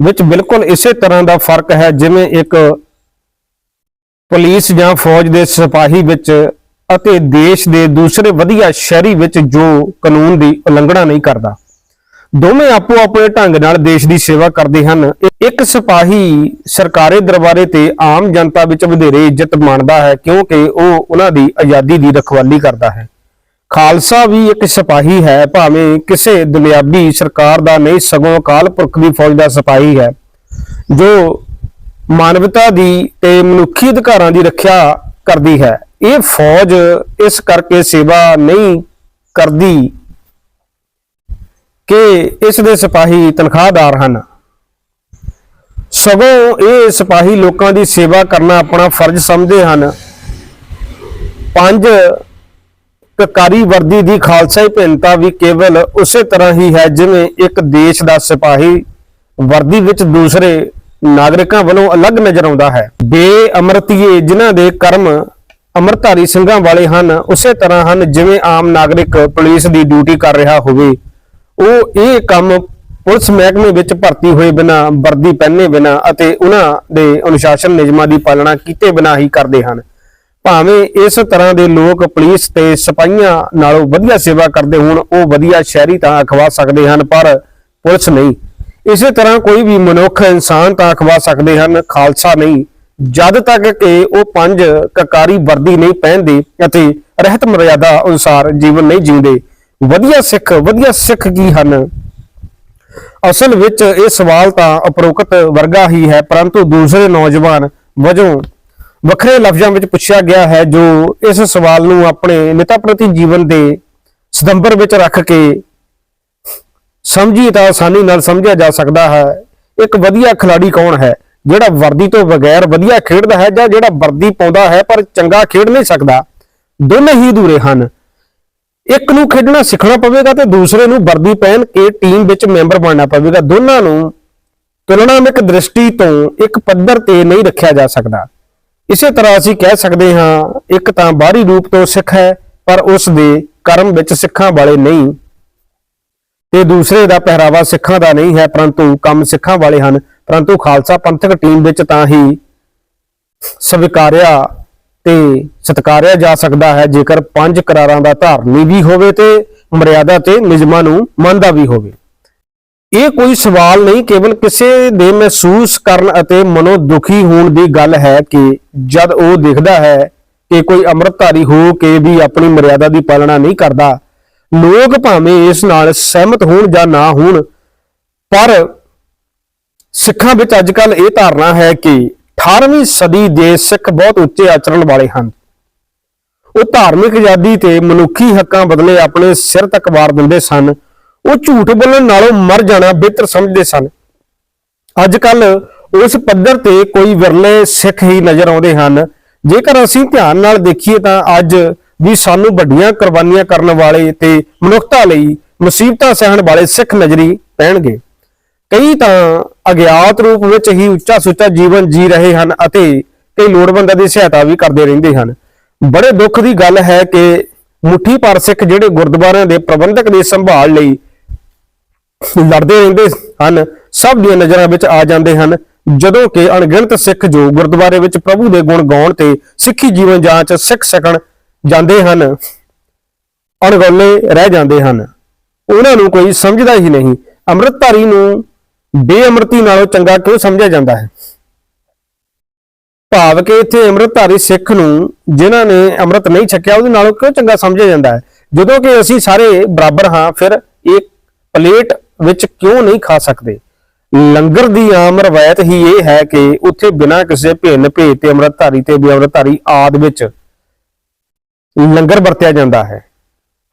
ਵਿੱਚ ਬਿਲਕੁਲ ਇਸੇ ਤਰ੍ਹਾਂ ਦਾ ਫ਼ਰਕ ਹੈ ਜਿਵੇਂ ਇੱਕ ਪੁਲਿਸ ਜਾਂ ਫੌਜ ਦੇ ਸਿਪਾਹੀ ਵਿੱਚ ਅਤੇ ਦੇਸ਼ ਦੇ ਦੂਸਰੇ ਵਧੀਆ ਸ਼ਹਿਰੀ ਵਿੱਚ ਜੋ ਕਾਨੂੰਨ ਦੀ ਉਲੰਘਣਾ ਨਹੀਂ ਕਰਦਾ। ਦੋਵੇਂ ਆਪੋ ਆਪਣੇ ਢੰਗ ਨਾਲ ਦੇਸ਼ ਦੀ ਸੇਵਾ ਕਰਦੇ ਹਨ। ਇੱਕ ਸਿਪਾਹੀ ਸਰਕਾਰੀ ਦਰਬਾਰੇ ਤੇ ਆਮ ਜਨਤਾ ਵਿੱਚ ਵਧੇਰੇ ਇੱਜ਼ਤ ਮਾਣਦਾ ਹੈ, ਕਿਉਂਕਿ ਉਹ ਉਹਨਾਂ ਦੀ ਆਜ਼ਾਦੀ ਦੀ ਰਖਵਾਲੀ ਕਰਦਾ ਹੈ। ਖਾਲਸਾ ਵੀ ਇੱਕ ਸਿਪਾਹੀ ਹੈ, ਭਾਵੇਂ ਕਿਸੇ ਦੁਨਿਆਵੀ ਸਰਕਾਰ ਦਾ ਨਹੀਂ, ਸਗੋਂ ਅਕਾਲ ਪੁਰਖ ਦੀ ਫੌਜ ਦਾ ਸਿਪਾਹੀ ਹੈ। ਜੋ ਮਾਨਵਤਾ ਦੀ ਤੇ ਮਨੁੱਖੀ ਅਧਿਕਾਰਾਂ ਦੀ ਰੱਖਿਆ ਕਰਦੀ ਹੈ। ਇਹ ਫੌਜ ਇਸ ਕਰਕੇ ਸੇਵਾ ਨਹੀਂ ਕਰਦੀ ਕਿ ਇਸ ਦੇ ਸਿਪਾਹੀ ਤਨਖਾਹਦਾਰ ਹਨ। ਸਗੋਂ ਇਹ ਸਿਪਾਹੀ ਲੋਕਾਂ ਦੀ ਸੇਵਾ ਕਰਨਾ ਆਪਣਾ ਫਰਜ਼ ਸਮਝਦੇ ਹਨ। ਪੰਜ, ਕਕਾਰੀ ਵਰਦੀ ਦੀ ਖਾਲਸਾਈ ਭਿੰਨਤਾ ਵੀ ਕੇਵਲ ਉਸੇ ਤਰ੍ਹਾਂ ਹੀ ਹੈ ਜਿਵੇਂ ਇੱਕ ਦੇਸ਼ ਦਾ ਸਿਪਾਹੀ ਵਰਦੀ ਵਿੱਚ ਦੂਸਰੇ ਨਾਗਰਿਕਾਂ ਵੱਲੋਂ ਅਲੱਗ ਨਜ਼ਰ ਆਉਂਦਾ ਹੈ। ਬੇਅਮਰਤੀਏ ਜਿਨ੍ਹਾਂ ਦੇ ਕਰਮ ਅਮਰਧਾਰੀ ਸਿੰਘਾਂ ਵਾਲੇ ਹਨ, ਉਸੇ ਤਰ੍ਹਾਂ ਹਨ ਜਿਵੇਂ ਆਮ ਨਾਗਰਿਕ ਪੁਲਿਸ ਦੀ ਡਿਊਟੀ ਕਰ ਰਿਹਾ ਹੋਵੇ। ਉਹ ਇਹ ਕੰਮ ਪੁਲਿਸ ਮਹਿਕਮੇ ਵਿੱਚ ਭਰਤੀ ਹੋਏ ਬਿਨਾ, ਵਰਦੀ ਪਹਿਨੇ ਬਿਨਾ ਅਤੇ ਉਹਨਾਂ ਦੇ ਅਨੁਸ਼ਾਸਨ ਨਿਯਮਾਂ ਦੀ ਪਾਲਣਾ ਕੀਤੇ ਬਿਨਾ ਹੀ ਕਰਦੇ ਹਨ। ਭਾਵੇਂ ਇਸ ਤਰ੍ਹਾਂ ਦੇ ਲੋਕ ਪੁਲਿਸ ਤੇ ਸਿਪਾਹੀਆਂ ਨਾਲੋਂ ਵਧੀਆ ਸੇਵਾ ਕਰਦੇ ਹੋਣ, ਉਹ ਵਧੀਆ ਸ਼ਹਿਰੀ ਤਾਂ ਅਖਵਾ ਸਕਦੇ ਹਨ, ਪਰ ਪੁਲਿਸ ਨਹੀਂ। ਇਸੇ ਤਰ੍ਹਾਂ ਕੋਈ ਵੀ ਮਨੁੱਖ ਇਨਸਾਨ ਤਾਂ ਅਖਵਾ ਸਕਦੇ ਹਨ, ਖਾਲਸਾ ਨਹੀਂ। ਜਦ ਤੱਕ ਕਿ ਉਹ ਪੰਜ ਕਕਾਰੀ ਵਰਦੀ ਨਹੀਂ ਪਹਿਨਦੇ ਅਤੇ ਰਹਿਤ ਮਰਿਆਦਾ ਅਨੁਸਾਰ ਜੀਵਨ ਨਹੀਂ ਜਿਉਂਦੇ। ਵਧੀਆ ਸਿੱਖ ਵਧੀਆ ਸਿੱਖ ਕੀ ਹਨ? ਅਸਲ ਵਿੱਚ ਇਹ ਸਵਾਲ ਤਾਂ ਉਪਰੋਕਤ ਵਰਗਾ ਹੀ ਹੈ, ਪਰੰਤੂ ਦੂਸਰੇ ਨੌਜਵਾਨ ਵਜੋਂ ਵੱਖਰੇ ਲਫ਼ਜ਼ਾਂ ਵਿੱਚ ਪੁੱਛਿਆ ਗਿਆ ਹੈ, ਜੋ ਇਸ ਸਵਾਲ ਨੂੰ ਆਪਣੇ ਨਿਤਾ ਪ੍ਰਤੀ ਜੀਵਨ ਦੇ ਸਦੰਬਰ ਵਿੱਚ ਰੱਖ ਕੇ ਸਮਝੀ ਤਾਂ ਆਸਾਨੀ ਨਾਲ ਸਮਝਿਆ ਜਾ ਸਕਦਾ ਹੈ। ਇੱਕ ਵਧੀਆ ਖਿਡਾਰੀ ਕੌਣ ਹੈ? ਜਿਹੜਾ ਵਰਦੀ ਤੋਂ ਬਗੈਰ ਵਧੀਆ ਖੇਡਦਾ ਹੈ ਜਾਂ ਜਿਹੜਾ ਵਰਦੀ ਪਾਉਂਦਾ ਹੈ ਪਰ ਚੰਗਾ ਖੇਡ ਨਹੀਂ ਸਕਦਾ? ਦੋਨੇ ਹੀ ਅਧੂਰੇ ਹਨ। ਇੱਕ ਨੂੰ ਖੇਡਣਾ ਸਿੱਖਣਾ ਪਵੇਗਾ ਤੇ ਦੂਸਰੇ ਨੂੰ ਵਰਦੀ ਪਹਿਨ ਕੇ ਟੀਮ ਵਿੱਚ ਮੈਂਬਰ ਬਣਨਾ ਪਵੇਗਾ। ਦੋਨਾਂ ਨੂੰ ਤੁਲਨਾਤਮਕ ਦ੍ਰਿਸ਼ਟੀ ਤੋਂ ਇੱਕ ਪੱਧਰ ਤੇ ਨਹੀਂ ਰੱਖਿਆ ਜਾ ਸਕਦਾ। ਇਸੇ ਤਰ੍ਹਾਂ ਅਸੀਂ ਕਹਿ ਸਕਦੇ ਹਾਂ, ਇੱਕ ਤਾਂ ਬਾਹਰੀ ਰੂਪ ਤੋਂ ਸਿੱਖ ਹੈ, ਪਰ ਉਸ ਦੇ ਕਰਮ ਵਿੱਚ ਸਿੱਖਾਂ ਵਾਲੇ ਨਹੀਂ ਤੇ ਦੂਸਰੇ ਦਾ ਪਹਿਰਾਵਾ ਸਿੱਖਾਂ ਦਾ ਨਹੀਂ ਹੈ, ਪਰੰਤੂ ਕੰਮ ਸਿੱਖਾਂ ਵਾਲੇ ਹਨ। ਪਰੰਤੂ ਖਾਲਸਾ ਪੰਥਕ ਟੀਮ ਵਿੱਚ ਤਾਂ ਹੀ ਸਵੀਕਾਰਿਆ ਤੇ ਸਤਕਾਰਿਆ ਜਾ ਸਕਦਾ ਹੈ, ਜੇਕਰ ਪੰਜ ਕਰਾਰਾਂ ਦਾ ਧਾਰਨੀ ਵੀ ਹੋਵੇ ਤੇ ਮਰਿਆਦਾ ਤੇ ਨਿਯਮਾਂ ਨੂੰ ਮੰਨਦਾ ਵੀ ਹੋਵੇ। ਇਹ ਕੋਈ ਸਵਾਲ ਨਹੀਂ, ਕੇਵਲ ਕਿਸੇ ਦੇ ਮਹਿਸੂਸ ਕਰਨ ਅਤੇ ਮਨੋ ਦੁਖੀ ਹੋਣ ਦੀ ਗੱਲ ਹੈ ਕਿ ਜਦ ਉਹ ਦੇਖਦਾ ਹੈ ਕਿ ਕੋਈ ਅੰਮ੍ਰਿਤਧਾਰੀ ਹੋ ਕੇ ਵੀ ਆਪਣੀ ਮਰਿਆਦਾ ਦੀ ਪਾਲਣਾ ਨਹੀਂ ਕਰਦਾ, ਲੋਕ ਭਾਵੇਂ ਇਸ ਨਾਲ ਸਹਿਮਤ ਹੋਣ ਜਾਂ ਨਾ ਹੋਣ, ਪਰ ਸਿੱਖਾਂ ਵਿੱਚ ਅੱਜ ਕੱਲ ਇਹ ਧਾਰਨਾ ਹੈ ਕਿ 18ਵੀਂ ਸਦੀ ਦੇ ਸਿੱਖ ਬਹੁਤ ਉੱਚੇ ਆਚਰਣ ਵਾਲੇ ਹਨ। ਉਹ ਧਾਰਮਿਕ ਆਜ਼ਾਦੀ ਤੇ ਮਨੁੱਖੀ ਹੱਕਾਂ ਬਦਲੇ ਆਪਣੇ ਸਿਰ ਤੱਕ ਵਾਰ ਦਿੰਦੇ ਸਨ। ਉਹ ਝੂਠ ਬੋਲਣ ਨਾਲੋਂ ਮਰ ਜਾਣਾ ਬਿਹਤਰ ਸਮਝਦੇ ਸਨ। ਅੱਜ ਕੱਲ ਉਸ ਪੱਧਰ ਤੇ ਕੋਈ ਵਿਰਲੇ ਸਿੱਖ ਹੀ ਨਜ਼ਰ ਆਉਂਦੇ ਹਨ। ਜੇਕਰ ਅਸੀਂ ਧਿਆਨ ਨਾਲ ਦੇਖੀਏ ਤਾਂ ਅੱਜ ਵੀ ਸਾਨੂੰ ਵੱਡੀਆਂ ਕੁਰਬਾਨੀਆਂ ਕਰਨ ਵਾਲੇ ਤੇ ਮਨੁੱਖਤਾ ਲਈ ਮੁਸੀਬਤਾਂ ਸਹਿਣ ਵਾਲੇ ਸਿੱਖ ਨਜ਼ਰੀ ਪੈਣਗੇ। ਕਈ ਤਾਂ ਅਗਿਆਤ ਰੂਪ ਵਿੱਚ ਹੀ ਉੱਚਾ ਸੁੱਚਾ ਜੀਵਨ ਜੀ ਰਹੇ ਹਨ ਅਤੇ ਕਈ ਲੋੜਵੰਦਾਂ ਦੀ ਸਹਾਇਤਾ ਵੀ ਕਰਦੇ ਰਹਿੰਦੇ ਹਨ। ਬੜੇ ਦੁੱਖ ਦੀ ਗੱਲ ਹੈ ਕਿ ਮੁੱਠੀ ਭਰ ਸਿੱਖ ਜਿਹੜੇ ਗੁਰਦੁਆਰਿਆਂ ਦੇ ਪ੍ਰਬੰਧਕ ਦੀ ਸੰਭਾਲ ਲਈ ਲੜਦੇ ਰਹਿੰਦੇ ਹਨ, ਸਭ ਦੀਆਂ ਨਜ਼ਰਾਂ ਵਿੱਚ ਆ ਜਾਂਦੇ ਹਨ। ਜਦੋਂ ਕਿ ਅਣਗਿਣਤ ਸਿੱਖ ਜੋ ਗੁਰਦੁਆਰੇ ਵਿੱਚ ਪ੍ਰਭੂ ਦੇ ਗੁਣ ਗਾਉਣ ਤੇ ਸਿੱਖੀ ਜੀਵਨ ਜਾਂਚ ਸਿੱਖ ਸਕਣ ਜਾਂਦੇ ਹਨ, ਅਣਗੌਲੇ ਰਹਿ ਜਾਂਦੇ ਹਨ। ਉਹਨਾਂ ਨੂੰ ਕੋਈ ਸਮਝਦਾ ਹੀ ਨਹੀਂ। ਅੰਮ੍ਰਿਤਧਾਰੀ ਨੂੰ ਬੇਅਮਰਤੀ ਨਾਲੋਂ ਚੰਗਾ ਕਿਉਂ ਸਮਝਿਆ ਜਾਂਦਾ ਹੈ? ਭਾਵ ਕਿ ਇੱਥੇ ਅੰਮ੍ਰਿਤਧਾਰੀ ਸਿੱਖ ਨੂੰ ਜਿਨ੍ਹਾਂ ਨੇ ਅੰਮ੍ਰਿਤ ਨਹੀਂ ਛਕਿਆ, ਉਹਦੇ ਨਾਲੋਂ ਕਿਉਂ ਚੰਗਾ ਸਮਝਿਆ ਜਾਂਦਾ ਹੈ? ਜਦੋਂ ਕਿ ਅਸੀਂ ਸਾਰੇ ਬਰਾਬਰ ਹਾਂ, ਫਿਰ ਇੱਕ ਪਲੇਟ ਵਿੱਚ ਕਿਉਂ ਨਹੀਂ ਖਾ ਸਕਦੇ? ਲੰਗਰ ਦੀ ਆਮ ਰਵਾਇਤ ਹੀ ਇਹ ਹੈ ਕਿ ਉੱਥੇ ਬਿਨਾਂ ਕਿਸੇ ਭਿੰਨ ਭੇਦ ਤੇ ਅੰਮ੍ਰਿਤਧਾਰੀ ਤੇ ਬੇਅਮ੍ਰਿਤਧਾਰੀ ਆਦ ਵਿੱਚ ਲੰਗਰ ਵਰਤਿਆ ਜਾਂਦਾ ਹੈ।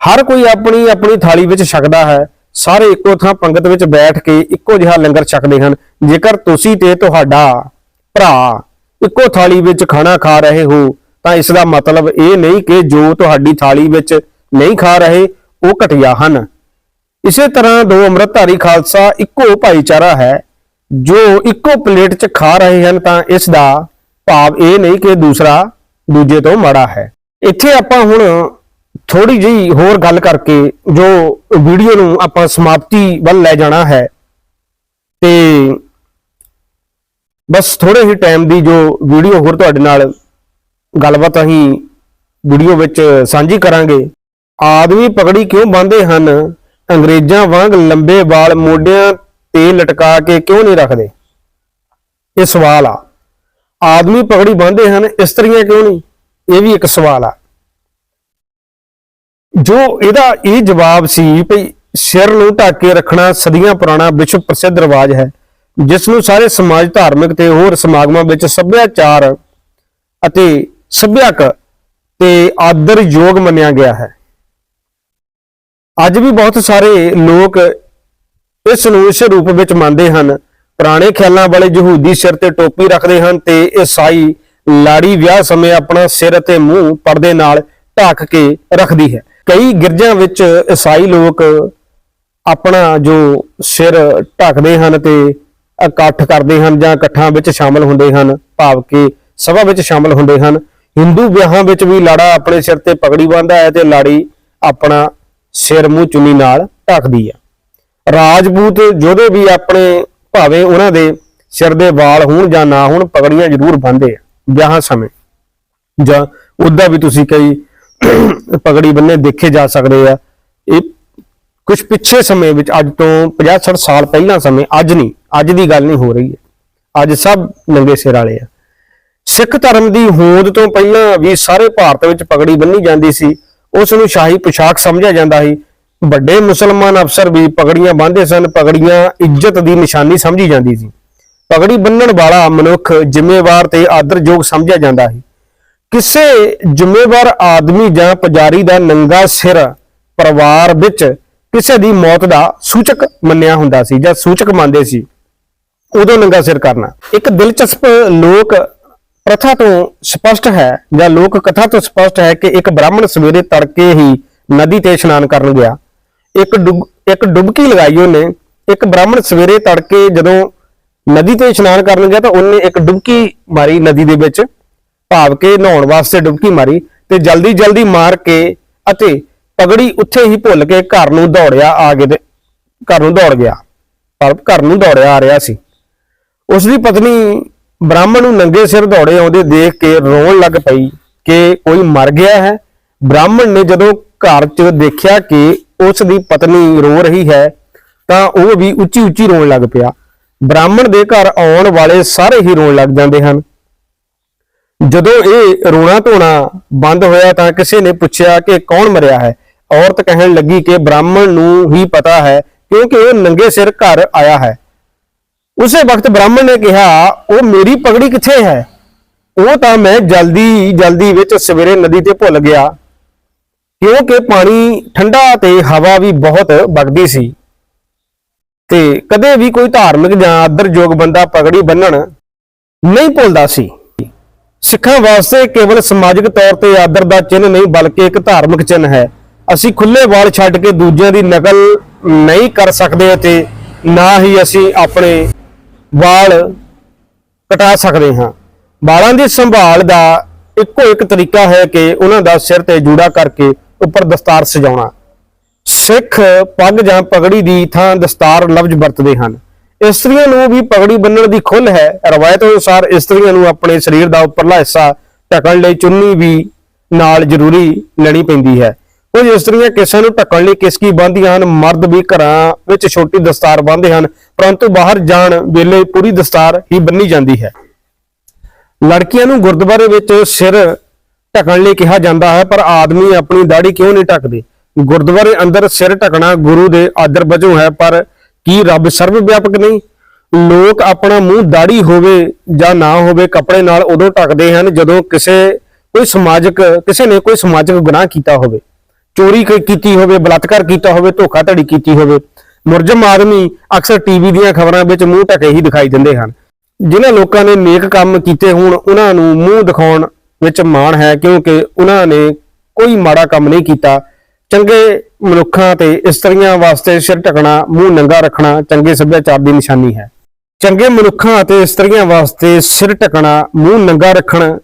ਹਰ ਕੋਈ ਆਪਣੀ ਆਪਣੀ ਥਾਲੀ ਵਿੱਚ ਛਕਦਾ ਹੈ। ਸਾਰੇ ਇੱਕੋ ਥਾਂ ਪੰਗਤ ਵਿੱਚ ਬੈਠ ਕੇ ਇੱਕੋ ਜਿਹਾ ਲੰਗਰ ਛਕਦੇ ਹਨ। ਜੇਕਰ ਤੁਸੀਂ ਤੇ ਤੁਹਾਡਾ ਭਰਾ ਇੱਕੋ ਥਾਲੀ ਵਿੱਚ ਖਾਣਾ ਖਾ ਰਹੇ ਹੋ, ਤਾਂ ਇਸ ਦਾ ਮਤਲਬ ਇਹ ਨਹੀਂ ਕਿ ਜੋ ਤੁਹਾਡੀ ਥਾਲੀ ਵਿੱਚ ਨਹੀਂ ਖਾ ਰਹੇ, ਉਹ ਘਟੀਆ ਹਨ। ਇਸੇ ਤਰ੍ਹਾਂ ਦੋ ਅੰਮ੍ਰਿਤਧਾਰੀ ਖਾਲਸਾ ਇੱਕੋ ਭਾਈਚਾਰਾ ਹੈ। ਜੋ ਇੱਕੋ ਪਲੇਟ 'ਚ ਖਾ ਰਹੇ ਹਨ, ਤਾਂ ਇਸ ਦਾ ਭਾਵ ਇਹ ਨਹੀਂ ਕਿ ਦੂਸਰਾ ਦੂਜੇ ਤੋਂ ਮਾੜਾ ਹੈ। ਇੱਥੇ ਆਪਾਂ ਹੁਣ ਥੋੜੀ ਜਿਹੀ ਹੋਰ ਗੱਲ ਕਰਕੇ ਜੋ ਵੀਡੀਓ ਨੂੰ ਆਪਾਂ ਸਮਾਪਤੀ ਵੱਲ ਲੈ ਜਾਣਾ ਹੈ, ਤੇ ਬਸ ਥੋੜੇ ਹੀ ਟਾਈਮ ਦੀ ਜੋ ਵੀਡੀਓ ਹੋਰ ਤੁਹਾਡੇ ਨਾਲ ਗੱਲਬਾਤ ਅਸੀਂ ਵੀਡੀਓ ਵਿੱਚ ਸਾਂਝੀ ਕਰਾਂਗੇ। ਆਦਮੀ ਪਗੜੀ ਕਿਉਂ ਬੰਨ੍ਹਦੇ ਹਨ? ਅੰਗਰੇਜ਼ਾਂ ਵਾਂਗ ਲੰਬੇ ਵਾਲ ਮੋਢਿਆਂ ਤੇ ਲਟਕਾ ਕੇ ਕਿਉਂ ਨਹੀਂ ਰੱਖਦੇ? ਇਹ ਸਵਾਲ ਆ। ਆਦਮੀ ਪਗੜੀ ਬੰਨ੍ਹਦੇ ਹਨ ਇਸਤਰੀਆਂ ਕਿਉਂ ਨਹੀਂ? ਇਹ ਵੀ ਇੱਕ ਸਵਾਲ ਆ। ਜੋ ਇਹਦਾ ਇਹ ਜਵਾਬ ਸੀ ਭਈ ਸਿਰ ਨੂੰ ਢੱਕ ਕੇ ਰੱਖਣਾ ਸਦੀਆਂ ਪੁਰਾਣਾ ਵਿਸ਼ਵ ਪ੍ਰਸਿੱਧ ਰਿਵਾਜ ਹੈ, ਜਿਸ ਨੂੰ ਸਾਰੇ ਸਮਾਜ ਧਾਰਮਿਕ ਤੇ ਹੋਰ ਸਮਾਗਮਾਂ ਵਿੱਚ ਸੱਭਿਆਚਾਰ ਅਤੇ ਸੱਭਿਆਕ ਤੇ ਆਦਰ ਯੋਗ ਮੰਨਿਆ ਗਿਆ ਹੈ। ਅੱਜ ਵੀ ਬਹੁਤ ਸਾਰੇ ਲੋਕ ਇਸ ਨੂੰ ਇਸ ਰੂਪ ਵਿੱਚ ਮੰਨਦੇ ਹਨ। ਪੁਰਾਣੇ ਖਿਆਲਾਂ ਵਾਲੇ ਯਹੂਦੀ ਸਿਰ ਤੇ ਟੋਪੀ ਰੱਖਦੇ ਹਨ ਤੇ ਈਸਾਈ ਲਾੜੀ ਵਿਆਹ ਸਮੇਂ ਆਪਣਾ ਸਿਰ ਅਤੇ ਮੂੰਹ ਪਰਦੇ ਨਾਲ ਢੱਕ ਕੇ ਰੱਖਦੀ ਹੈ। ਕਈ ਗਿਰਜਾਂ ਵਿੱਚ ਈਸਾਈ ਲੋਕ ਆਪਣਾ ਜੋ ਸਿਰ ਢੱਕਦੇ ਹਨ ਤੇ ਇਕੱਠ ਕਰਦੇ ਹਨ ਜਾਂ ਇਕੱਠਾਂ ਵਿੱਚ ਸ਼ਾਮਲ ਹੁੰਦੇ ਹਨ ਭਾਵ ਕਿ ਸਭਾ ਵਿੱਚ ਸ਼ਾਮਲ ਹੁੰਦੇ ਹਨ। ਹਿੰਦੂ ਵਿਆਹਾਂ ਵਿੱਚ ਵੀ ਲਾੜਾ ਆਪਣੇ ਸਿਰ ਤੇ ਪਗੜੀ ਬੰਨਦਾ ਹੈ ਤੇ ਲਾੜੀ ਆਪਣਾ ਸਿਰ ਮੂੰਹ ਚੁੰਨੀ ਨਾਲ ਢੱਕਦੀ ਹੈ। ਰਾਜਪੂਤ ਯੋਧੇ ਵੀ ਆਪਣੇ ਭਾਵੇਂ ਉਹਨਾਂ ਦੇ ਸਿਰ ਦੇ ਵਾਲ ਹੋਣ ਜਾਂ ਨਾ ਹੋਣ, ਪਗੜੀਆਂ ਜ਼ਰੂਰ ਬੰਨ੍ਹਦੇ ਆ ਵਿਆਹਾਂ ਸਮੇਂ। ਜਾਂ ਉਹਦਾ ਵੀ ਤੁਸੀਂ ਕਈ ਪਗੜੀ ਬੰਨੇ ਦੇਖੇ ਜਾ ਸਕਦੇ ਆ। ਇਹ ਕੁਝ ਪਿੱਛੇ ਸਮੇਂ ਵਿੱਚ ਅੱਜ ਤੋਂ 50-60 ਸਾਲ ਪਹਿਲਾਂ ਸਮੇਂ, ਅੱਜ ਨਹੀਂ, ਅੱਜ ਦੀ ਗੱਲ ਨਹੀਂ ਹੋ ਰਹੀ ਹੈ। ਅੱਜ ਸਭ ਨੰਗੇ ਸਿਰ ਵਾਲੇ ਆ। ਸਿੱਖ ਧਰਮ ਦੀ ਹੋਂਦ ਤੋਂ ਪਹਿਲਾਂ ਵੀ ਸਾਰੇ ਭਾਰਤ ਵਿੱਚ ਪਗੜੀ ਬੰਨੀ ਜਾਂਦੀ ਸੀ। ਉਸ ਨੂੰ ਸ਼ਾਹੀ ਪੁਸ਼ਾਕ ਸਮਝਿਆ ਜਾਂਦਾ ਸੀ। ਵੱਡੇ ਮੁਸਲਮਾਨ ਅਫਸਰ ਵੀ ਪਗੜੀਆਂ ਬੰਨ੍ਹਦੇ ਸਨ। ਪਗੜੀਆਂ ਇੱਜ਼ਤ ਦੀ ਨਿਸ਼ਾਨੀ ਸਮਝੀ ਜਾਂਦੀ ਸੀ। ਪਗੜੀ ਬੰਨਣ ਵਾਲਾ ਮਨੁੱਖ ਜ਼ਿੰਮੇਵਾਰ ਤੇ ਆਦਰਯੋਗ ਸਮਝਿਆ ਜਾਂਦਾ ਸੀ। ਕਿਸੇ ਜ਼ਿੰਮੇਵਾਰ ਆਦਮੀ ਜਾਂ ਪੁਜਾਰੀ ਦਾ ਨੰਗਾ ਸਿਰ ਪਰਿਵਾਰ ਵਿੱਚ ਕਿਸੇ ਦੀ ਮੌਤ ਦਾ ਸੂਚਕ ਮੰਨਿਆ ਹੁੰਦਾ ਸੀ ਜਾਂ ਸੂਚਕ ਮੰਨਦੇ ਸੀ, ਉਦੋਂ ਨੰਗਾ ਸਿਰ ਕਰਨਾ। ਇੱਕ ਦਿਲਚਸਪ ਲੋਕ ਪ੍ਰਥਾ ਤੋਂ ਸਪਸ਼ਟ ਹੈ ਜਾਂ ਲੋਕ ਕਥਾ ਤੋਂ ਸਪਸ਼ਟ ਹੈ ਕਿ ਇੱਕ ਬ੍ਰਾਹਮਣ ਸਵੇਰੇ ਤੜਕੇ ਹੀ ਨਦੀ ਤੇ ਇਸ਼ਨਾਨ ਕਰਨ ਗਿਆ। ਇੱਕ ਡੁੱਬ, ਇੱਕ ਡੁਬਕੀ ਲਗਾਈ ਉਹਨੇ। ਇੱਕ ਬ੍ਰਾਹਮਣ ਸਵੇਰੇ ਤੜਕੇ ਜਦੋਂ ਨਦੀ ਤੇ ਇਸ਼ਨਾਨ ਕਰਨ ਗਿਆ ਤਾਂ ਉਹਨੇ ਇੱਕ ਡੁਬਕੀ ਮਾਰੀ ਨਦੀ ਦੇ ਵਿੱਚ। ਭਾਵ ਕੇ ਨਹਾਉਣ ਵਾਸਤੇ ਡੁਬਕੀ ਮਾਰੀ ਤੇ ਜਲਦੀ ਜਲਦੀ ਮਾਰ ਕੇ ਅਤੇ ਪਗੜੀ ਉੱਥੇ ਹੀ ਭੁੱਲ ਕੇ ਘਰ ਨੂੰ ਦੌੜਿਆ ਆ ਕੇ ਤੇ ਘਰ ਨੂੰ ਦੌੜ ਗਿਆ। ਪਰ ਘਰ ਨੂੰ ਦੌੜਿਆ ਆ ਰਿਹਾ ਸੀ। ਉਸ ਦੀ ਪਤਨੀ ਬ੍ਰਾਹਮਣ ਨੂੰ ਨੰਗੇ ਸਿਰ ਦੌੜੇ ਆਉਂਦੇ ਦੇਖ ਕੇ ਰੋਣ ਲੱਗ ਪਈ ਕਿ ਕੋਈ ਮਰ ਗਿਆ ਹੈ। ਬ੍ਰਾਹਮਣ ਨੇ ਜਦੋਂ ਘਰ 'ਚ ਦੇਖਿਆ ਕਿ ਉਸ ਦੀ ਪਤਨੀ ਰੋ ਰਹੀ ਹੈ ਤਾਂ ਉਹ ਵੀ ਉੱਚੀ ਉੱਚੀ ਰੋਣ ਲੱਗ ਪਿਆ। ਬ੍ਰਾਹਮਣ ਦੇ ਘਰ ਆਉਣ ਵਾਲੇ ਸਾਰੇ ਹੀ ਰੋਣ ਲੱਗ ਜਾਂਦੇ ਹਨ। ਜਦੋਂ ਇਹ ਰੋਣਾ ਧੋਣਾ ਬੰਦ ਹੋਇਆ ਤਾਂ ਕਿਸੇ ਨੇ ਪੁੱਛਿਆ ਕਿ ਕੌਣ ਮਰਿਆ ਹੈ। ਔਰਤ ਕਹਿਣ ਲੱਗੀ ਕਿ ਬ੍ਰਾਹਮਣ ਨੂੰ ਹੀ ਪਤਾ ਹੈ ਕਿਉਂਕਿ ਉਹ ਨੰਗੇ ਸਿਰ ਘਰ ਆਇਆ ਹੈ। ਉਸੇ ਵਕਤ ਬ੍ਰਾਹਮਣ ਨੇ ਕਿਹਾ, ਉਹ ਮੇਰੀ ਪਗੜੀ ਕਿੱਥੇ ਹੈ? ਉਹ ਤਾਂ ਮੈਂ ਜਲਦੀ ਜਲਦੀ ਵਿੱਚ ਸਵੇਰੇ ਨਦੀ ਤੇ ਭੁੱਲ ਗਿਆ, ਕਿਉਂਕਿ ਪਾਣੀ ਠੰਡਾ ਤੇ ਹਵਾ ਵੀ ਬਹੁਤ ਵਗਦੀ ਸੀ। ਤੇ ਕਦੇ ਵੀ ਕੋਈ ਧਾਰਮਿਕ ਜਾਂ ਆਦਰਯੋਗ ਬੰਦਾ ਪਗੜੀ ਬੰਨਣ ਨਹੀਂ ਭੁੱਲਦਾ ਸੀ। ਸਿੱਖਾਂ ਵਾਸਤੇ ਕੇਵਲ ਸਮਾਜਿਕ ਤੌਰ ਤੇ ਆਦਰ ਦਾ ਚਿੰਨ੍ਹ ਨਹੀਂ, ਬਲਕਿ ਇੱਕ ਧਾਰਮਿਕ ਚਿੰਨ੍ਹ ਹੈ। ਅਸੀਂ ਖੁੱਲੇ ਵਾਲ ਛੱਡ ਕੇ ਦੂਜਿਆਂ ਦੀ ਨਕਲ ਨਹੀਂ ਕਰ ਸਕਦੇ ਅਤੇ ਨਾ ਹੀ ਅਸੀਂ ਆਪਣੇ ਵਾਲ ਕਟਾ ਸਕਦੇ ਹਾਂ। ਵਾਲਾਂ ਦੀ ਸੰਭਾਲ ਦਾ ਇੱਕੋ ਇੱਕ ਤਰੀਕਾ ਹੈ ਕਿ ਉਹਨਾਂ ਦਾ ਸਿਰ ਤੇ ਜੂੜਾ ਕਰਕੇ ਉੱਪਰ ਦਸਤਾਰ ਸਜਾਉਣਾ। ਸਿੱਖ ਪੱਗ ਜਾਂ ਪਗੜੀ ਦੀ ਥਾਂ ਦਸਤਾਰ ਲਫ਼ਜ਼ ਵਰਤਦੇ ਹਨ। ਇਸਤਰੀਆਂ ਨੂੰ ਵੀ ਪਗੜੀ ਬੰਨਣ ਦੀ ਖੁੱਲ੍ਹ ਹੈ। ਰਵਾਇਤ ਅਨੁਸਾਰ ਇਸਤਰੀਆਂ ਨੂੰ ਆਪਣੇ ਸਰੀਰ ਦਾ ਉੱਪਰਲਾ ਹਿੱਸਾ ਢੱਕਣ ਲਈ ਚੁੰਨੀ ਵੀ ਨਾਲ ਜ਼ਰੂਰੀ ਲੈਣੀ ਪੈਂਦੀ ਹੈ। ਕੁਝ ਇਸਤਰੀਆਂ ਕਿਸੇ ਨੂੰ ਢੱਕਣ ਲਈ ਕਿਸਕੀ ਬੰਨ੍ਹਦੀਆਂ ਹਨ, ਮਰਦ ਵੀ ਘਰਾਂ ਵਿੱਚ ਛੋਟੀ ਦਸਤਾਰ ਬੰਨ੍ਹਦੇ ਹਨ, ਪਰੰਤੂ ਬਾਹਰ ਜਾਣ ਵੇਲੇ ਪੂਰੀ ਦਸਤਾਰ ਹੀ ਬੰਨੀ ਜਾਂਦੀ ਹੈ। ਲੜਕੀਆਂ ਨੂੰ ਗੁਰਦੁਆਰੇ ਵਿੱਚ ਸਿਰ ਢੱਕਣ ਲਈ ਕਿਹਾ ਜਾਂਦਾ ਹੈ, ਪਰ ਆਦਮੀ ਆਪਣੀ ਦਾੜੀ ਕਿਉਂ ਨਹੀਂ ਢੱਕਦੇ? ਗੁਰਦੁਆਰੇ ਅੰਦਰ ਸਿਰ ਢੱਕਣਾ ਗੁਰੂ ਦੇ ਆਦਰ ਵਜੋਂ ਹੈ, ਪਰ ਕੀ ਰੱਬ ਸਰਵ ਵਿਆਪਕ ਨਹੀਂ? ਲੋਕ ਆਪਣਾ ਮੂੰਹ ਦਾੜੀ ਹੋਵੇ ਜਾਂ ਨਾ ਹੋਵੇ, ਕੱਪੜੇ ਨਾਲ ਉਦੋਂ ਢੱਕਦੇ ਹਨ ਜਦੋਂ ਕਿਸੇ ਕੋਈ ਸਮਾਜਿਕ, ਕਿਸੇ ਨੇ ਕੋਈ ਸਮਾਜਿਕ ਗੁਨਾਹ ਕੀਤਾ ਹੋਵੇ। ਚੋਰੀ ਕੀਤੀ ਹੋਵੇ, ਬਲਾਤਕਾਰ ਕੀਤਾ ਹੋਵੇ, ਧੋਖਾਧੜੀ ਕੀਤੀ ਹੋਵੇ। ਮੁਰਜਮ ਆਦਮੀ ਅਕਸਰ ਟੀਵੀ ਦੀਆਂ ਖਬਰਾਂ ਵਿੱਚ ਮੂੰਹ ਢਕੇ ਹੀ ਦਿਖਾਈ ਦਿੰਦੇ ਹਨ। ਜਿਨ੍ਹਾਂ ਲੋਕਾਂ ਨੇ ਨੇਕ ਕੰਮ ਕੀਤੇ ਹੋਣ, ਉਹਨਾਂ ਨੂੰ ਮੂੰਹ ਦਿਖਾਉਣ ਵਿੱਚ ਮਾਣ ਹੈ ਕਿਉਂਕਿ ਉਹਨਾਂ ਨੇ ਕੋਈ ਮਾੜਾ ਕੰਮ ਨਹੀਂ ਕੀਤਾ। ਚੰਗੇ ਮਨੁੱਖਾਂ ਤੇ ਇਸਤਰੀਆਂ ਵਾਸਤੇ ਸਿਰ ਢਕਣਾ, ਮੂੰਹ ਨੰਗਾ ਰੱਖਣਾ ਚੰਗੇ ਸੱਭਿਆਚਾਰ ਦੀ ਨਿਸ਼ਾਨੀ ਹੈ। ਚੰਗੇ ਮਨੁੱਖਾਂ ਅਤੇ ਇਸਤਰੀਆਂ ਵਾਸਤੇ ਸਿਰ ਢਕਣਾ, ਮੂੰਹ ਨੰਗਾ ਰੱਖਣ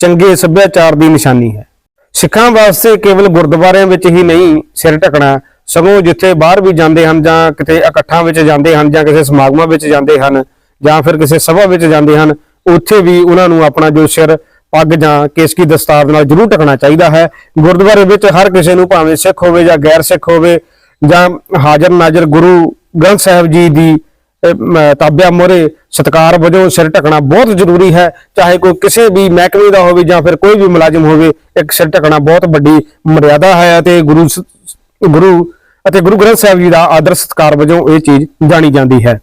ਚੰਗੇ ਸੱਭਿਆਚਾਰ ਦੀ ਨਿਸ਼ਾਨੀ ਹੈ। ਸਿੱਖਾਂ ਵਾਸਤੇ ਕੇਵਲ ਗੁਰਦੁਆਰਿਆਂ ਵਿੱਚ ਹੀ ਨਹੀਂ ਸਿਰ ਢਕਣਾ, ਸਗੋਂ ਜਿੱਥੇ ਬਾਹਰ ਵੀ ਜਾਂਦੇ ਹਨ ਜਾਂ ਕਿਤੇ ਇਕੱਠਾਂ ਵਿੱਚ ਜਾਂਦੇ ਹਨ ਜਾਂ ਕਿਸੇ ਸਮਾਗਮਾਂ ਵਿੱਚ ਜਾਂਦੇ ਹਨ ਜਾਂ ਫਿਰ ਕਿਸੇ ਸਭਾ ਵਿੱਚ ਜਾਂਦੇ ਹਨ, ਉੱਥੇ ਵੀ ਉਹਨਾਂ ਨੂੰ ਆਪਣਾ ਜੋ ਸਿਰ ਪੱਗ ਜਾਂ ਕੇਸਕੀ ਦਸਤਾਰ ਨਾਲ ਜ਼ਰੂਰ ਢਕਣਾ ਚਾਹੀਦਾ ਹੈ। ਗੁਰਦੁਆਰੇ ਵਿੱਚ ਹਰ ਕਿਸੇ ਨੂੰ ਭਾਵੇਂ ਸਿੱਖ ਹੋਵੇ ਜਾਂ ਗੈਰ ਸਿੱਖ ਹੋਵੇ ਜਾਂ ਹਾਜ਼ਰ ਨਾਜ਼ਰ ਗੁਰੂ ਗ੍ਰੰਥ ਸਾਹਿਬ ਜੀ ਦੀ ਅਹ, ਤਾਬਿਆਂ ਮੋਰੇ ਸਤਕਾਰ ਵਜੋਂ ਸਿਰ ਢਕਣਾ ਬਹੁਤ ਜ਼ਰੂਰੀ ਹੈ। ਚਾਹੇ ਕੋਈ ਕਿਸੇ ਵੀ ਮਹਿਕਮੇ ਦਾ ਹੋਵੇ ਜਾਂ ਫਿਰ ਕੋਈ ਵੀ ਮੁਲਾਜ਼ਮ ਹੋਵੇ ਇੱਕ ਸਿਰ ਢਕਣਾ ਬਹੁਤ ਵੱਡੀ ਮਰਿਆਦਾ ਹੈ ਅਤੇ ਗੁਰੂ ਸ- ਗੁਰੂ ਅਤੇ ਗੁਰੂ ਗ੍ਰੰਥ ਸਾਹਿਬ ਜੀ ਦਾ ਆਦਰ ਸਤਕਾਰ ਵਜੋਂ ਇਹ ਚੀਜ਼ ਜਾਣੀ ਜਾਂਦੀ ਹੈ।